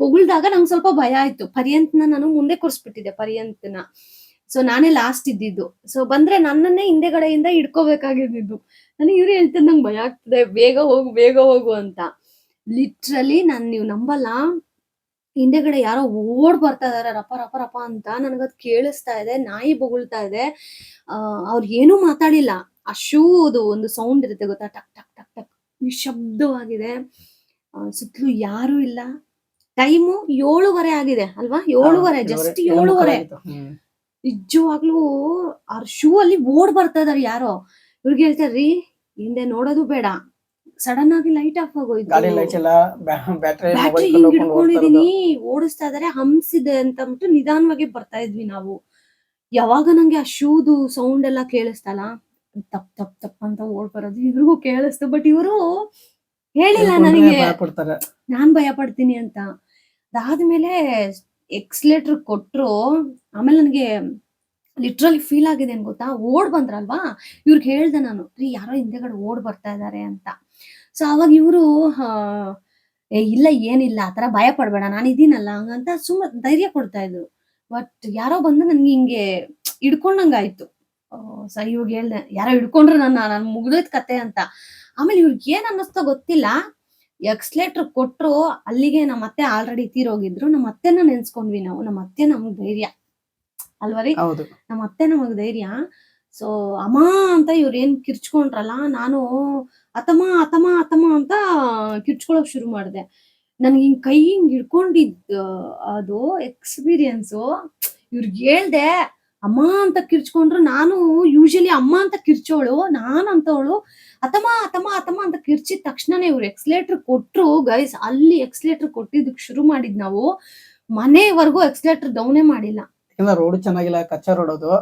ಬೊಗಳ್ದಾಗ ನಂಗೆ ಸ್ವಲ್ಪ ಭಯ ಆಯ್ತು. ಪರ್ಯಂತ್ನ ನಾನು ಮುಂದೆ ಕೂರಿಸ್ಬಿಟ್ಟಿದ್ದೆ, ಪರ್ಯಂತ್ನ. ಸೊ ನಾನೇ ಲಾಸ್ಟ್ ಇದ್ದಿದ್ದು. ಸೊ ಬಂದ್ರೆ ನನ್ನನ್ನೇ ಹಿಂದೆಗಡೆಯಿಂದ ಹಿಡ್ಕೋಬೇಕಾಗಿದ್ದು ನನಗೆ ಇವ್ರು ಹೇಳ್ತಾರೆ ನಂಗೆ ಭಯ ಆಗ್ತದೆ, ಬೇಗ ಹೋಗು ಬೇಗ ಹೋಗು ಅಂತ. ಲಿಟ್ರಲಿ ನಾನು ನೀವು ನಂಬಲ್ಲ. ಹಿಂದೆಗಡೆ ಯಾರೋ ಓಡ್ ಬರ್ತಾ ಇದಾರೆ, ರಪ ರಪ ರಪ ಅಂತ ನನಗದು ಕೇಳಿಸ್ತಾ ಇದೆ, ನಾಯಿ ಬೊಗಳ್ತಾ ಇದೆ. ಅವ್ರು ಏನೂ ಮಾತಾಡಿಲ್ಲ. ಆ ಶೂದು ಒಂದು ಸೌಂಡ್ ಇರುತ್ತೆ ಗೊತ್ತಾ? ಟಕ್ ಟಕ್ ಟಕ್ ಟಕ್ ನಿಶಬ್ದವಾಗಿದೆ ಸುತ್ತಲೂ ಯಾರು ಇಲ್ಲ. ಟೈಮು ಏಳುವರೆ ಆಗಿದೆ ಅಲ್ವಾ? ಏಳುವರೆ ಜಸ್ಟ್ ಏಳುವರೆ ನಿಜವಾಗ್ಲೂ ಆ ಶೂ ಅಲ್ಲಿ ಓಡ್ ಬರ್ತಾ ಇದಾರೆ ಯಾರೋ. ಇವ್ರಿಗೆ ಹೇಳ್ತಾರ್ರಿ ಹಿಂದೆ ನೋಡೋದು ಬೇಡ. ಸಡನ್ ಆಗಿ ಲೈಟ್ ಆಫ್ ಆಗೋಯ್ತು. ಬ್ಯಾಟ್ರಿ ಹಿಂಗ್ ಓಡಿಸ್ತಾ ಇದಾರೆ ಹಂಸಿದೆ ಅಂತ ಅಂದ್ಬಿಟ್ಟು ನಿಧಾನವಾಗಿ ಬರ್ತಾ ಇದ್ವಿ ನಾವು. ಯಾವಾಗ ನಂಗೆ ಆ ಶೂದು ಸೌಂಡ್ ಎಲ್ಲ ಕೇಳಿಸ್ತಲ್ಲ ತಪ್ ತಪ್ ತಪ್ ಅಂತ ಓಡ್ ಬರೋದು ಇವ್ರಿಗೂ ಕೇಳಿಸ್ತು. ಬಟ್ ಇವರು ಹೇಳಿಲ್ಲ ನನಗೆ. ನಾನ್ ಭಯ ಪಡ್ತೀನಿ ಅಂತ. ಅದಾದ್ಮೇಲೆ ಎಕ್ಸ್ಲೇಟರ್ ಕೊಟ್ರು ಆಮೇಲೆ ನನಗೆ ಲಿಟ್ರಲಿ ಫೀಲ್ ಆಗಿದೆ ಏನ್ ಗೊತ್ತಾ? ಓಡ್ ಬಂದ್ರಲ್ವಾ? ಇವ್ರಿಗೆ ಹೇಳ್ದೆ ನಾನು ರೀ ಯಾರೋ ಹಿಂದೆಗಡೆ ಓಡ್ ಬರ್ತಾ ಇದಾರೆ ಅಂತ. ಸೊ ಅವಾಗ ಇವರು ಏ ಇಲ್ಲ ಏನಿಲ್ಲ ಆತರ ಭಯ ಪಡ್ಬೇಡ ನಾನು ಇದೀನಲ್ಲ. ಹಂಗಂತ ಸುಮ್ಮ ಧೈರ್ಯ ಕೊಡ್ತಾ ಇದ್ರು. ಬಟ್ ಯಾರೋ ಬಂದು ನನ್ಗೆ ಹಿಂಗೆ ಹಿಡ್ಕೊಂಡಂಗಾಯ್ತು. ಸೊ ಇವಾಗ ಹೇಳ್ದೆ ಯಾರೋ ಹಿಡ್ಕೊಂಡ್ರು ನನ್ನ ನಾನು ಮುಗ್ದೋಯ್ತು ಕತೆ ಅಂತ. ಆಮೇಲೆ ಇವ್ರಿಗೆ ಏನ್ ಅನ್ನಿಸ್ತೋ ಗೊತ್ತಿಲ್ಲ. ಎಕ್ಸ್ಲೇಟರ್ ಕೊಟ್ರು ಅಲ್ಲಿಗೆ ನಮ್ಮ ಅತ್ತೆ ಆಲ್ರೆಡಿ ತೀರೋಗಿದ್ರು. ನಮ್ಮ ಅತ್ತೆನ ನೆನ್ಸ್ಕೊಂಡ್ವಿ ನಾವು. ನಮ್ಮ ಅತ್ತೆ ನಮಗ್ ಧೈರ್ಯ. ಅಲ್ವರಿ ನಮ್ಮ ಅತ್ತೆ ನಮಗ್ ಧೈರ್ಯ. ಸೊ ಅಮ್ಮ ಅಂತ ಇವ್ರು ಏನ್ ಕಿರ್ಚ್ಕೊಂಡ್ರಲ್ಲ ನಾನು ಅತಮ ಅತಮ ಅತಮ ಅಂತ ಕಿರ್ಚ್ಕೊಳಕ್ ಶುರು ಮಾಡಿದೆ. ನನ್ಗೆ ಹಿಂಗ್ ಕೈ ಹಿಂಗ್ ಹಿಡ್ಕೊಂಡಿದ್ ಅದು ಎಕ್ಸ್ಪೀರಿಯನ್ಸು ಇವ್ರಿಗೆ ಹೇಳ್ದೆ ಅಮ್ಮ ಅಂತ ಕಿರ್ಚ್ಕೊಂಡ್ರು ನಾನು ಯೂಶಲಿ ಅಮ್ಮ ಅಂತ ಕಿರ್ಚೋಳು ನಾನು ಅಂತವಳು ಅಥಮ ಅಥಮ ಅತಮ್ಮ ಅಂತ ಕಿರ್ಚಿದ ತಕ್ಷಣನೇ ಇವ್ರು ಎಕ್ಸ್ಲೇಟರ್ ಕೊಟ್ರು ಗೈಸ್ ಅಲ್ಲಿ ಎಕ್ಸ್ಲೇಟರ್ ಕೊಟ್ಟಿದ್ದಕ್ಕೆ ಶುರು ಮಾಡಿದ್ ನಾವು ಮನೆವರೆಗೂ ಎಕ್ಸ್ಲೇಟರ್ ಡೌನೇ ಮಾಡಿಲ್ಲ. ಯಾಕಂದ್ರೆ ರೋಡ್ ಚೆನ್ನಾಗಿಲ್ಲ ಕಚ್ಚಾ ರೋಡ್ ಅದು.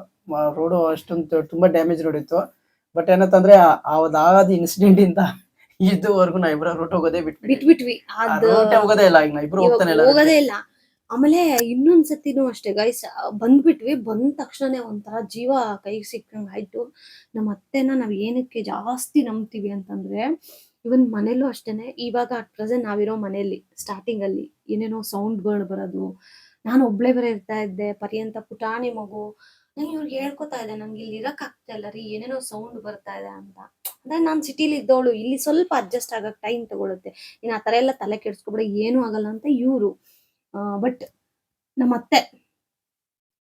ರೋಡ್ ಅಷ್ಟೊಂದು ತುಂಬಾ ಡ್ಯಾಮೇಜ್ ರೋಡ್ ಇತ್ತು. ಬಟ್ ಏನಂತಂದ್ರೆ ಅದಾದ ಇನ್ಸಿಡೆಂಟ್ ಇಂದ ಇದುವರೆಗೂ ನಾ ಇಬ್ಬರ ರೋಟ್ ಹೋಗೋದೇ ಬಿಟ್ಬಿಟ್ವಿ. ಹೋಗೋದೇ ಇಲ್ಲ ಈಗ ನಾ ಇಬ್ರು ಹೋಗ್ತಾನೆ ಇಲ್ಲ ಹೋಗೋದೇ ಇಲ್ಲ. ಆಮೇಲೆ ಇನ್ನೊಂದ್ ಸತಿನೂ ಅಷ್ಟೇ ಗೈಸ್ ಬಂದ್ಬಿಟ್ವಿ, ಬಂದ ತಕ್ಷಣನೇ ಒಂಥರ ಜೀವ ಕೈಗೆ ಸಿಕ್ಕಂಗ್ ಆಯ್ತು. ನಮ್ಮ ಅತ್ತೆನ ನಾವ್ ಏನಕ್ಕೆ ಜಾಸ್ತಿ ನಂಬ್ತೀವಿ ಅಂತಂದ್ರೆ, ಇವನ್ ಮನೇಲೂ ಅಷ್ಟೇನೆ, ಇವಾಗ ಅಟ್ ಪ್ರೆಸೆಂಟ್ ನಾವಿರೋ ಮನೆಯಲ್ಲಿ ಸ್ಟಾರ್ಟಿಂಗ್ ಅಲ್ಲಿ ಏನೇನೋ ಸೌಂಡ್ಗಳು ಬರೋದು, ನಾನು ಒಬ್ಳೆ ಬೇರೆ ಇರ್ತಾ ಇದ್ದೆ, ಪರ್ಯಂತ ಪುಟಾಣಿ ಮಗು ನಂಗೆ ಇವ್ರಿಗೆ ಹೇಳ್ಕೊತಾ ಇದೆ ನಂಗೆ ಇಲ್ಲಿ ಇರಕ್ ಆಗ್ತಾ ಇಲ್ಲ ರೀ, ಏನೇನೋ ಸೌಂಡ್ ಬರ್ತಾ ಇದೆ ಅಂತ. ಅಂದ್ರೆ ನಾನ್ ಸಿಟಿಲಿ ಇದ್ದವಳು, ಇಲ್ಲಿ ಸ್ವಲ್ಪ ಅಡ್ಜಸ್ಟ್ ಆಗಕ್ಕೆ ಟೈಮ್ ತಗೊಳುತ್ತೆ. ಇನ್ನ ಆ ತರ ಎಲ್ಲ ತಲೆ ಕೆಡ್ಸ್ಕೊಬೇಡ, ಏನು ಆಗಲ್ಲ ಅಂತ ಇವ್ರು. ಬಟ್ ನಮ್ಮ ಅತ್ತೆ,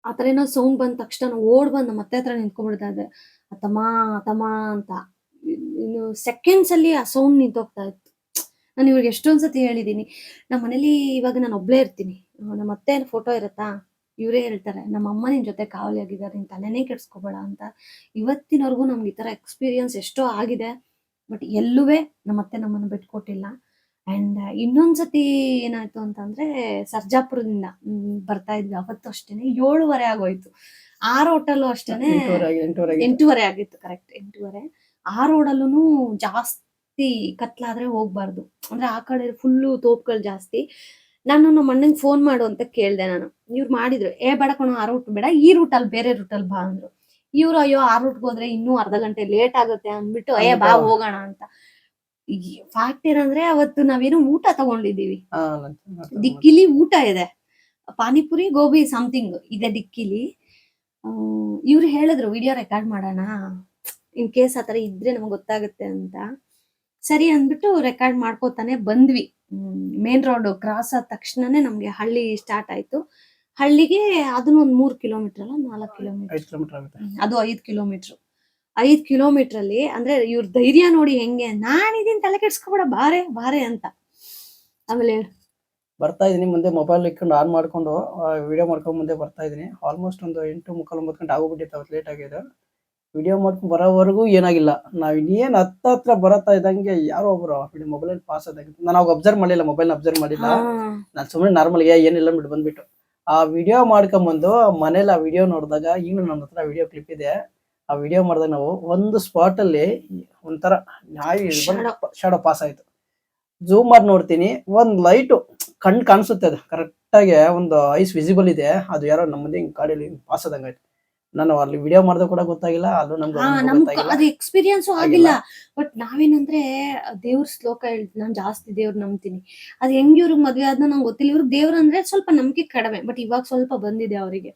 ಆ ಥರ ಏನೋ ಸೌಂಡ್ ಬಂದ ತಕ್ಷಣ ಓಡ್ ಬಂದು ನಮ್ಮ ಅತ್ತೆ ಹತ್ರ ನಿಂತ್ಕೊಂಡ್ಬಿಡ್ತಾ ಇದ್ದೆ ಅತ್ತಮ್ಮ ಅತ್ತಮ್ಮ ಅಂತ. ಇನ್ನು ಸೆಕೆಂಡ್ಸ್ ಅಲ್ಲಿ ಆ ಸೌಂಡ್ ನಿಂತೋಗ್ತಾ ಇತ್ತು. ನಾನು ಇವ್ರಿಗೆ ಎಷ್ಟೊಂದ್ ಸತಿ ಹೇಳಿದೀನಿ ನಮ್ಮ ಮನೇಲಿ ಇವಾಗ ನಾನು ಒಬ್ಳೇ ಇರ್ತೀನಿ. ನಮ್ಮ ಅತ್ತೆ ಫೋಟೋ ಇರತ್ತಾ? ಇವರೇ ಹೇಳ್ತಾರೆ, ನಮ್ಮ ಅಮ್ಮ ನಿನ್ನ ಜೊತೆ ಕಾವಲಿ ಆಗಿದ್ದಾರೆ, ನೀನ್ ತಲೆನೇ ಕೆಡ್ಸ್ಕೊಬೇಡ ಅಂತ. ಇವತ್ತಿನವರೆಗೂ ನಮ್ಗೆ ಈ ಥರ ಎಕ್ಸ್ಪೀರಿಯನ್ಸ್ ಎಷ್ಟೋ ಆಗಿದೆ ಬಟ್ ಎಲ್ಲೂ ನಮ್ಮ ಅತ್ತೆ ನಮ್ಮನ್ನ ಬಿಟ್ಕೊಟ್ಟಿಲ್ಲ. ಅಂಡ್ ಇನ್ನೊಂದ್ಸತಿ ಏನಾಯ್ತು ಅಂತಂದ್ರೆ ಸರ್ಜಾಪುರದಿಂದ ಬರ್ತಾ ಇದ್ವಿ. ಅವತ್ತು ಅಷ್ಟೇನೆ ಏಳುವರೆ ಆಗೋಯ್ತು. ಆ ರೋಟಲ್ಲೂ ಅಷ್ಟೇನೆ ಎಂಟೂವರೆ ಆಗಿ- ಎಂಟೂವರೆ ಆಗಿತ್ತು. ಕರೆಕ್ಟ್ ಎಂಟೂವರೆ. ಆ ರೋಡಲ್ಲೂ ಜಾಸ್ತಿ ಕತ್ಲಾದ್ರೆ ಹೋಗ್ಬಾರ್ದು. ಅಂದ್ರೆ ಆ ಕಡೆ ಫುಲ್ಲು ತೋಪ್ಗಳು ಜಾಸ್ತಿ. ನಾನು ನಮ್ಮ ಅಣ್ಣಂಗೆ ಫೋನ್ ಮಾಡು ಅಂತ ಕೇಳ್ದೆ ನಾನು. ಇವ್ರು ಮಾಡಿದ್ರು ಏ ಬೇಡ ಕಣೋ ಆ ರೂಟ್ ಬೇಡ. ಈ ರೂಟಲ್ಲಿ ಬೇರೆ ರೂಟಲ್ಲಿ ಬಾ ಅಂದ್ರು. ಇವ್ರು ಅಯ್ಯೋ ಆ ರೂಟ್ಗೆ ಹೋದ್ರೆ ಇನ್ನೂ ಅರ್ಧ ಗಂಟೆ ಲೇಟ್ ಆಗುತ್ತೆ ಅಂದ್ಬಿಟ್ಟು ಅಯ್ಯ ಬಾ ಹೋಗೋಣ ಅಂತ. ಫ್ಯಾಕ್ಟ್ ಏನಂದ್ರೆ ಅವತ್ತು ನಾವೇನೋ ಊಟ ತಗೊಂಡಿದೀವಿ ದಿಕ್ಕಿಲಿ ಊಟ ಇದೆ. ಪಾನಿಪುರಿ ಗೋಬಿ ಸಮಥಿಂಗ್ ಇದೆ ದಿಕ್ಕಿಲಿ ಇವ್ರು ಹೇಳಿದ್ರು ವಿಡಿಯೋ ರೆಕಾರ್ಡ್ ಮಾಡೋಣ. ಇನ್ ಕೇಸ್ ಆತರ ಇದ್ರೆ ನಮ್ಗೆ ಗೊತ್ತಾಗುತ್ತೆ ಅಂತ. ಸರಿ ಅಂದ್ಬಿಟ್ಟು ರೆಕಾರ್ಡ್ ಮಾಡ್ಕೋತಾನೆ ಬಂದ್ವಿ. ಮೇನ್ ರೋಡ್ ಕ್ರಾಸ್ ಆದ ತಕ್ಷಣನೇ ನಮ್ಗೆ ಹಳ್ಳಿ ಸ್ಟಾರ್ಟ್ ಆಯ್ತು. ಹಳ್ಳಿಗೆ ಅದನ್ನ ಒಂದ್ ಮೂರ್ ಕಿಲೋಮೀಟರ್ ಅಲ್ಲ ನಾಲ್ಕು ಕಿಲೋಮೀಟರ್ ಅದು ಐದ್ ಕಿಲೋಮೀಟರ್ ಐದ್ ಕಿಲೋಮೀಟರ್ ಅಲ್ಲಿ ಅಂದ್ರೆ ಇವ್ರ ಧೈರ್ಯ ನೋಡಿ ಹೆಂಗೆ ನಾನಿದೀನಿ ತಲೆ ಕೆಡ್ಸ್ಕೊಬೇಡ ಬಾರೆ ಬಾರೆ ಅಂತ. ಆಮೇಲೆ ಬರ್ತಾ ಇದೀನಿ ಮುಂದೆ ಮೊಬೈಲ್ ಇಟ್ಕೊಂಡು ಆನ್ ಮಾಡ್ಕೊಂಡು ವಿಡಿಯೋ ಮಾಡ್ಕೊಂಡು ಮುಂದೆ ಬರ್ತಾ ಇದೀನಿ. ಆಲ್ಮೋಸ್ಟ್ ಒಂದು ಎಂಟು ಮುಕ್ಕಾಲು ಒಂಬತ್ತು ಗಂಟೆ ಆಗೋಗ್ಬಿಟ್ಟಿತ್ತು ಅವತ್ತು ಲೇಟ್ ಆಗಿದೆ ವಿಡಿಯೋ ಮಾಡ್ಕೊಂಡು ಬರೋವರೆಗೂ ಏನಾಗಿಲ್ಲ. ನಾವು ಇನ್ನೇನ್ ಹತ್ತ ಹತ್ರ ಬರತ್ತಾ ಇದ್ದಂಗೆ ಯಾರೋ ಒಬ್ರು ವಿಡಿಯೋ ಮೊಬೈಲ್ ಪಾಸ್ ಆದಾಗ ನಾನು ಅವಾಗ ಅಬ್ಸರ್ವ್ ಮಾಡಿಲ್ಲ ಮೊಬೈಲ್ ಅಬ್ಸರ್ವ್ ಮಾಡಿಲ್ಲ. ನಾನು ಸುಮ್ಮನೆ ನಾರ್ಮಲ್ ಏನಿಲ್ಲ ಬಿಟ್ಟು ಬಂದ್ಬಿಟ್ಟು. ಆ ವಿಡಿಯೋ ಮಾಡ್ಕೊಂಬಂದು ಮನೇಲಿ ಆ ವಿಡಿಯೋ ನೋಡಿದಾಗ ಈಗಲೂ ನನ್ನ ಹತ್ರ ವಿಡಿಯೋ ಕ್ಲಿಪ್ ಇದೆ. ಆ ವಿಡಿಯೋ ಮಾಡಿದಾಗ ನಾವು ಒಂದು ಸ್ಪಾಟ್ ಅಲ್ಲಿ ಒಂಥರ ನಾಯಿ. ಶಾಡೋ ಪಾಸ್ ಆಯ್ತು. ಜೂಮ್ ಮಾಡಿ ನೋಡ್ತೀನಿ ಒಂದ್ ಲೈಟ್ ಕಣ್ ಕಾಣಿಸುತ್ತೆ ಅದು. ಕರೆಕ್ಟ್ ಆಗಿ ಒಂದು ಐಸ್ ವಿಸಿಬಲ್ ಇದೆ. ಅದು ಯಾರೋ ನಮ್ಮ ಮುಂದೆ ಹಿಂಗ್ ಗಾಡಿಯಲ್ಲಿ ಪಾಸ್ ಆದಂಗ ಆಯ್ತು. ನಾನು ಅಲ್ಲಿ ವಿಡಿಯೋ ಮಾಡ್ದ ಕೂಡ ಗೊತ್ತಾಗಿಲ್ಲ ಅದು ನಮ್ಗೆ ಅದು ಎಕ್ಸ್ಪೀರಿಯನ್ಸ್ ಆಗಿಲ್ಲ. ಬಟ್ ನಾವೇನಂದ್ರೆ ದೇವ್ರ ಶ್ಲೋಕ ಹೇಳ್ತೀನಿ ನಾನು ಜಾಸ್ತಿ ದೇವ್ರ ನಂಬ್ತೀನಿ. ಅದು ಹೆಂಗ್ ಇವ್ರಿಗೆ ಮದ್ವೆ ಆದ್ನ ನಂಗೆ ಗೊತ್ತಿಲ್ಲ. ಇವ್ರಿಗೆ ದೇವ್ರ ಅಂದ್ರೆ ಸ್ವಲ್ಪ ನಂಬಿಕೆ ಕಡಿಮೆ. ಬಟ್ ಇವಾಗ ಸ್ವಲ್ಪ ಬಂದಿದೆ ಅವರಿಗೆ.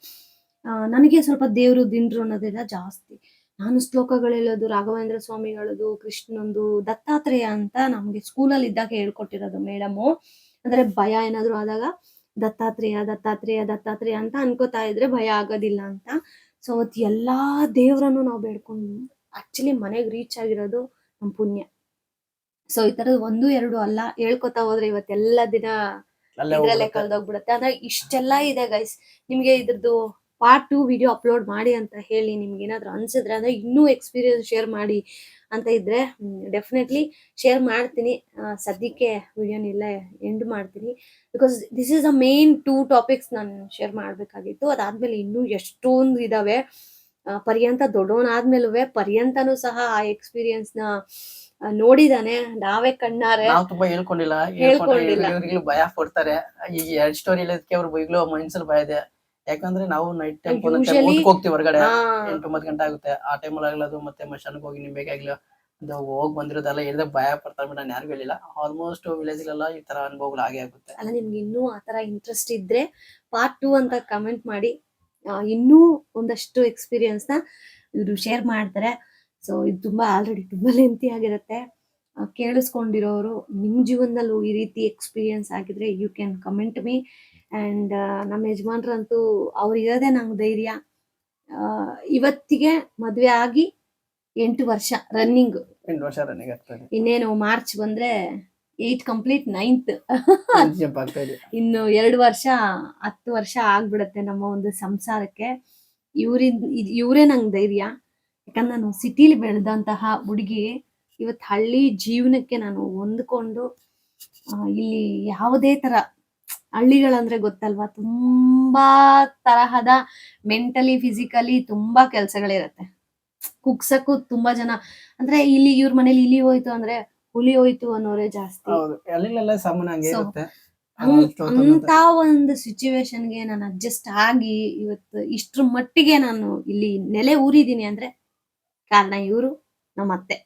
ನನಗೆ ಸ್ವಲ್ಪ ದೇವ್ರು ದಿಂಡ್ರು ಅನ್ನೋದೆಲ್ಲ ಜಾಸ್ತಿ. ನಾನು ಶ್ಲೋಕಗಳು ಹೇಳೋದು ರಾಘವೇಂದ್ರ ಸ್ವಾಮಿಗಳದು ಕೃಷ್ಣಂದು ದತ್ತಾತ್ರೇಯ ಅಂತ ನಮ್ಗೆ ಸ್ಕೂಲಲ್ಲಿ ಇದ್ದಾಗ ಹೇಳ್ಕೊಟ್ಟಿರೋದು ಮೇಡಮು ಅಂದ್ರೆ ಭಯ ಏನಾದ್ರು ಆದಾಗ ದತ್ತಾತ್ರೇಯ ದತ್ತಾತ್ರೇಯ ದತ್ತಾತ್ರೇಯ ಅಂತ ಅನ್ಕೋತಾ ಇದ್ರೆ ಭಯ ಆಗೋದಿಲ್ಲ ಅಂತ. ಸೊ ಅವತ್ತು ಎಲ್ಲಾ ದೇವ್ರನ್ನು ನಾವು ಬೇಡ್ಕೊಂಡು ಆಕ್ಚುಲಿ ಮನೆಗೆ ರೀಚ್ ಆಗಿರೋದು ನಮ್ ಪುಣ್ಯ. ಸೊ ಈ ತರದ್ ಒಂದು ಎರಡು ಅಲ್ಲ ಹೇಳ್ಕೊತಾ ಹೋದ್ರೆ ಇವತ್ತೆಲ್ಲ ದಿನ ಇದ್ರಲ್ಲೇ. ಕಳ್ದೋಗ್ಬಿಡುತ್ತೆ. ಅಂದ್ರೆ ಇಷ್ಟೆಲ್ಲ ಇದೆ ಗೈಸ್ ನಿಮ್ಗೆ ಇದ್ರದ್ದು ಪಾರ್ಟ್ ಟು ವಿಡಿಯೋ ಅಪ್ಲೋಡ್ ಮಾಡಿ ಅಂತ ಹೇಳಿ ನಿಮ್ಗೆ ಏನಾದ್ರು ಅನ್ಸಿದ್ರೆ ಅಂದ್ರೆ ಇನ್ನೂ ಎಕ್ಸ್ಪೀರಿಯನ್ಸ್ ಶೇರ್ ಮಾಡಿ ಅಂತ ಇದ್ರೆ ಡೆಫಿನೆಟ್ಲಿ ಶೇರ್ ಮಾಡ್ತೀನಿ. ಸದ್ಯಕ್ಕೆ ವಿಡಿಯೋನ ಇಲ್ಲೇ ಎಂಡ್ ಮಾಡ್ತೀನಿ. Because this is the main two topics ನಾನು ಶೇರ್ ಮಾಡ್ಬೇಕಾಗಿತ್ತು. ಅದಾದ್ಮೇಲೆ ಇನ್ನೂ ಎಷ್ಟೊಂದು ಇದಾವೆ. ಪರ್ಯಂತ ದೊಡ್ಡವನಾದ್ಮೇಲೂ ಪರ್ಯಂತನೂ ಸಹ ಆ ಎಕ್ಸ್ಪೀರಿಯನ್ಸ್ನ ಆ, ನೋಡಿದಾನೆ. ನಾವೇ ಕಣ್ಣಾರೆ. ನಾವು ತುಂಬಾ ಹೇಳ್ಕೊಂಡಿಲ್ಲ. ಹೇಳ್ಕೊಂಡಿಲ್ಲ. ಭಯ ಕೊಡ್ತಾರೆ ಈಗ ಎರಡ್ ಸ್ಟೋರಿ ಇಲ್ಲದಕ್ಕೆ ಅವ್ರು ಭಯ ಇದೆ. ಯಾಕಂದ್ರೆ ನಾವು ನೈಟ್ ಟೈಮ್ ಹೋಗ್ತೀವಿ ಹೊರಗಡೆ. ಆ, ಎಂಟು ಒಂಬತ್ತು ಗಂಟೆ ಆಗುತ್ತೆ. ಆ ಟೈಮಲ್ಲಿ ಆಗಲದು ಮತ್ತೆ ಮಶಾನಕ್ಕೆ ಹೋಗಿ ನಿಮ್ ಬೇಕಾಗಿಲ್ಲ ಅದು ಹೋಗಿ ಬಂದಿರೋದೆಲ್ಲ ಹೇಳಿದ್ರೆ ಭಯ ಪಡ್ತಾರೆ ನಾನು ಯಾರಿಗೂ ಹೇಳಿಲ್ಲ. ಆಲ್ಮೋಸ್ಟ್ ವಿಲೇಜ್ಲೆಲ್ಲ ಈ ತರ ಅನುಭವಗಳು ಆಗೇ ಆಗುತ್ತೆ. ಅಲ್ಲ ನಿಮ್ಗೆ ಇನ್ನೂ ತರ ಇಂಟ್ರೆಸ್ಟ್ ಇದ್ರೆ ಪಾರ್ಟ್ ಟೂ ಅಂತ ಕಮೆಂಟ್ ಮಾಡಿ. ಆ, ಇನ್ನೂ ಒಂದಷ್ಟು ಎಕ್ಸ್ಪೀರಿಯನ್ಸ್ನ ಇವರು ಶೇರ್ ಮಾಡ್ತಾರೆ. ಸೊ ಇದು ತುಂಬಾ ಆಲ್ರೆಡಿ ತುಂಬಾ ಲೆಂತಿ ಆಗಿರುತ್ತೆ. ಕೇಳಿಸ್ಕೊಂಡಿರೋರು ನಿಮ್ ಜೀವನದಲ್ಲೂ ಈ ರೀತಿ ಎಕ್ಸ್ಪೀರಿಯನ್ಸ್ ಆಗಿದ್ರೆ you can comment me and ನಮ್ಮ ಯಜಮಾನ್ರಂತೂ ಅವ್ರು ಇರೋದೇ ನಂಗೆ ಧೈರ್ಯ. ಆ, ಇವತ್ತಿಗೆ ಮದುವೆ ಆಗಿ ಎಂಟು ವರ್ಷ ರನ್ನಿಂಗ್ ಎಂಟು ವರ್ಷ ರನ್ನಿಂಗ್ ಆಗ್ತದೆ. ಇನ್ನೇನು ಮಾರ್ಚ್ ಬಂದ್ರೆ ಏಟ್ ಕಂಪ್ಲೀಟ್ ನೈನ್ತ್ ಇನ್ನು ಎರಡು ವರ್ಷ ಹತ್ತು ವರ್ಷ ಆಗ್ಬಿಡತ್ತೆ ನಮ್ಮ ಒಂದು ಸಂಸಾರಕ್ಕೆ. ಇವ್ರಿಂದ ಇವರೇ ನಂಗೆ ಧೈರ್ಯ. ಯಾಕಂದ್ರೆ ನಾನು ಸಿಟಿಲಿ ಬೆಳೆದಂತಹ ಹುಡುಗಿ ಇವತ್ತು ಹಳ್ಳಿ ಜೀವನಕ್ಕೆ ನಾನು ಹೊಂದ್ಕೊಂಡು ಇಲ್ಲಿ ಯಾವುದೇ ತರ ಹಳ್ಳಿಗಳಂದ್ರೆ ಗೊತ್ತಲ್ವಾ? ತುಂಬಾ ತರಹದ ಮೆಂಟಲಿ ಫಿಸಿಕಲಿ ತುಂಬಾ ಕೆಲ್ಸಗಳಿರತ್ತೆ. ಕುಗ್ಸಕ್ಕೂ ತುಂಬಾ ಜನ ಅಂದ್ರೆ ಇಲ್ಲಿ ಇವ್ರ ಮನೇಲಿ ಇಲಿ ಹೋಯ್ತು ಅಂದ್ರೆ ಹುಲಿ ಹೋಯ್ತು ಅನ್ನೋರೇ ಜಾಸ್ತಿ. ಅಂತ ಒಂದು ಸಿಚುವೇಶನ್ಗೆ ನಾನು ಅಡ್ಜಸ್ಟ್ ಆಗಿ ಇವತ್ತು ಇಷ್ಟ್ರ ಮಟ್ಟಿಗೆ ನಾನು ಇಲ್ಲಿ ನೆಲೆ ಊರಿದೀನಿ ಅಂದ್ರೆ ಕಾರಣ ಇವರು ನಮ್ಮ ಅತ್ತೆ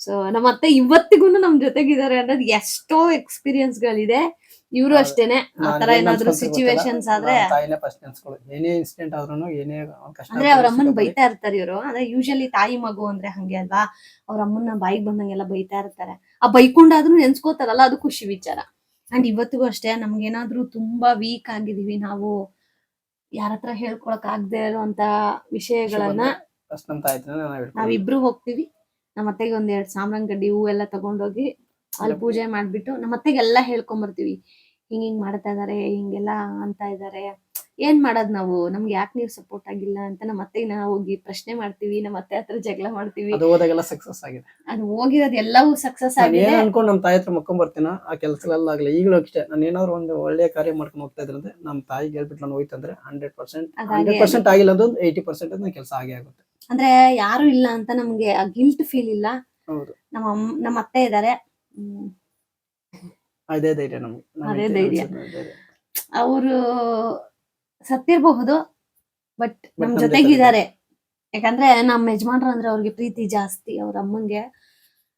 ಸೊ ನಮ್ಮ ಅತ್ತೆ ಇವತ್ತಿಗೂ ನಮ್ ಜೊತೆಗಿದ್ದಾರೆ ಅನ್ನೋದು ಎಷ್ಟೋ ಎಕ್ಸ್ಪೀರಿಯನ್ಸ್ ಗಳಿದೆ. ಇವರು ಅಷ್ಟೇನೆ. ಆತರ ಏನಾದ್ರು ಸಿಚುವೇಶನ್ಸ್ ಆದ್ರೆ ತಾಯಿನೇ ಫಸ್ಟ್ ಏನೇ ಇನ್ಸಿಡೆಂಟ್ ಆದ್ರೂ ಏನೇ ಕಷ್ಟ ಅಂದ್ರೆ ಅವ್ರ ಅಮ್ಮನ್ ಬೈತಾ ಇರ್ತಾರೆ ಇವರು. ಅಂದ್ರೆ ಯೂಶಲಿ ತಾಯಿ ಮಗು ಅಂದ್ರೆ ಹಂಗೆ ಅಲ್ವಾ? ಅವ್ರ ಅಮ್ಮನ್ನ ಬಾಯಿಗೆ ಬಂದಂಗೆಲ್ಲ ಬೈತಾ ಇರ್ತಾರೆ. ಆ ಬೈಕೊಂಡಾದ್ರೂ ನೆನ್ಸ್ಕೋತಾರಲ್ಲ ಅದು ಖುಷಿ ವಿಚಾರ. ಅಂಡ್ ಇವತ್ತಿಗೂ ಅಷ್ಟೇ ನಮ್ಗೇನಾದ್ರೂ ತುಂಬಾ ವೀಕ್ ಆಗಿದೀವಿ ನಾವು ಯಾರ ಹತ್ರ ಹೇಳ್ಕೊಳಕ್ ಆಗದೆ ಇರುವಂತ ವಿಷಯಗಳನ್ನ ನಾವಿಬ್ರು ಹೋಗ್ತೀವಿ. ನಮ್ಮ ಅತ್ತೆಗೆ ಒಂದ್ ಎರಡ್ ಸಾಮ್ರಂಗಡ್ಡಿ ಗಡ್ಡಿ ಹೂ ಎಲ್ಲ ತಗೊಂಡೋಗಿ ಅಲ್ಲಿ ಪೂಜೆ ಮಾಡ್ಬಿಟ್ಟು ನಮ್ಮ ಅತ್ತೆಗೆಲ್ಲ ಹೇಳ್ಕೊಂಡ್ ಬರ್ತೀವಿ ಹಿಂಗ್ ಹಿಂಗ್ ಮಾಡ್ತಾ ಇದಾರೆ ಹಿಂಗೆಲ್ಲ ಅಂತ ಇದಾರೆ. ಏನ್ ಮಾಡೋದ್ ನಾವು? ನಮ್ಗೆ ಯಾಕೆ ನೀವು ಸಪೋರ್ಟ್ ಆಗಿಲ್ಲ ಅಂತ ನಮ್ಮ ಅತ್ತೆಗೆ ನಾವು ಹೋಗಿ ಪ್ರಶ್ನೆ ಮಾಡ್ತೀವಿ ನಮ್ಮ ಅತ್ತೆ ಹತ್ರ ಜಗಳ ಮಾಡ್ತೀವಿ. ಅದು ಹೋದಾಗೆಲ್ಲ ಸಕ್ಸಸ್ ಆಗಿದೆ. ಅದು ಹೋಗಿರೋದ್ ಎಲ್ಲವೂ ಸಕ್ಸಸ್ ಆಗಿದೆ. ಏನ್ ಅನ್ಕೊಂಡು ನಮ್ಮ ತಾಯಿ ಹತ್ರ ಮಕ್ಕೊಂಡ್ ಬರ್ತೀನ ಆ ಕೆಲಸಗಳೆಲ್ಲ ಈಗಲೂ ಅಷ್ಟೇ. ನಾನು ಏನಾದ್ರು ಒಂದು ಒಳ್ಳೆ ಕಾರ್ಯ ಮಾಡ್ಕೊಂಡು ಹೋಗ್ತಾ ಇದ್ರೆ ನಮ್ಮ ತಾಯಿಗೆ ಹೇಳ್ಬಿಟ್ಟು ನಾನು ಹೋಯ್ತಂದ್ರೆ ಹಂಡ್ರೆಡ್ ಪರ್ಸೆಂಟ್ ಹಂಡ್ರೆಡ್ ಪರ್ಸೆಂಟ್ ಆಗಿಲ್ಲ ಅಂದ್ರೆ ಏಯ್ಟಿ ಪರ್ಸೆಂಟ್ ನನ್ನ ಕೆಲಸ ಆಗೇ ಆಗುತ್ತೆ. ಅಂದ್ರೆ ಯಾರು ಇಲ್ಲ ಅಂತ ನಮ್ಗೆ ಆ ಗಿಲ್ಟ್ ಫೀಲ್ ಇಲ್ಲ. ಹೌದು. ನಮ್ಮ ನಮ್ಮ ಅತ್ತೆ ಇದಾರೆ. ಅದೇ ಧೈರ್ಯ ನಮ್ಗೆ. ಅದೇ ಧೈರ್ಯ. ಅವರು ಸತ್ತಿರಬಹುದು ಬಟ್ ನಮ್ ಜೊತೆಗಿದ್ದಾರೆ. ಯಾಕಂದ್ರೆ ನಮ್ಮ ಯಜಮಾನ್ರು ಅಂದ್ರೆ ಅವ್ರಿಗೆ ಪ್ರೀತಿ ಜಾಸ್ತಿ ಅವ್ರ ಅಮ್ಮಂಗೆ.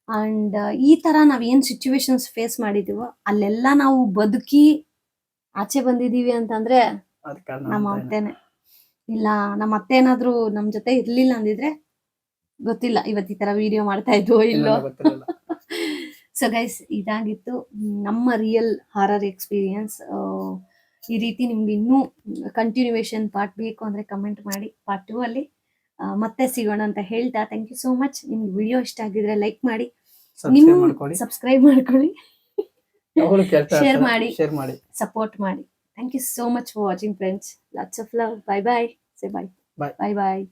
ಅಂಡ್ ಈ ತರ ನಾವ್ ಏನ್ ಸಿಚುವೇಶನ್ಸ್ ಫೇಸ್ ಮಾಡಿದೀವೋ ಅಲ್ಲೆಲ್ಲ ನಾವು ಬದುಕಿ ಆಚೆ ಬಂದಿದೀವಿ ಅಂತಂದ್ರೆ ನಮ್ಮ ಅತ್ತೆನೆ. ಇಲ್ಲ ನಮ್ಮ ಅತ್ತೆ ಏನಾದ್ರು ನಮ್ ಜೊತೆ ಇರ್ಲಿಲ್ಲ ಅಂದಿದ್ರೆ ಗೊತ್ತಿಲ್ಲ ಇವತ್ತು ಈ ತರ ವಿಡಿಯೋ ಮಾಡ್ತಾ ಇದ್ವೋ ಇಲ್ಲೋ. ಸೊ ಗೈಸ್ ಇದಾಗಿತ್ತು ನಮ್ಮ ರಿಯಲ್ ಹಾರರ್ ಎಕ್ಸ್ಪೀರಿಯನ್ಸ್ ಈ ರೀತಿ ನಿಮ್ಗೆ ಇನ್ನೂ ಕಂಟಿನ್ಯೂವೇಶನ್ ಪಾರ್ಟ್ ಬೇಕು ಅಂದ್ರೆ ಕಮೆಂಟ್ ಮಾಡಿ ಪಾರ್ಟ್ ಟೂ ಅಲ್ಲಿ. ಮತ್ತೆ ಸಿಗೋಣ ಅಂತ ಹೇಳ್ತಾ ಥ್ಯಾಂಕ್ ಯು ಸೋ ಮಚ್ ನಿಮ್ಗೆ ವಿಡಿಯೋ ಇಷ್ಟ ಆಗಿದ್ರೆ ಲೈಕ್ ಮಾಡಿ. ಸಬ್ಸ್ಕ್ರೈಬ್ ಮಾಡ್ಕೊಳ್ಳಿ. ಮಾಡಿ. ಶೇರ್ ಮಾಡಿ. ಸಪೋರ್ಟ್ ಮಾಡಿ. Thank you so much for watching friends lots of love bye bye say bye bye bye bye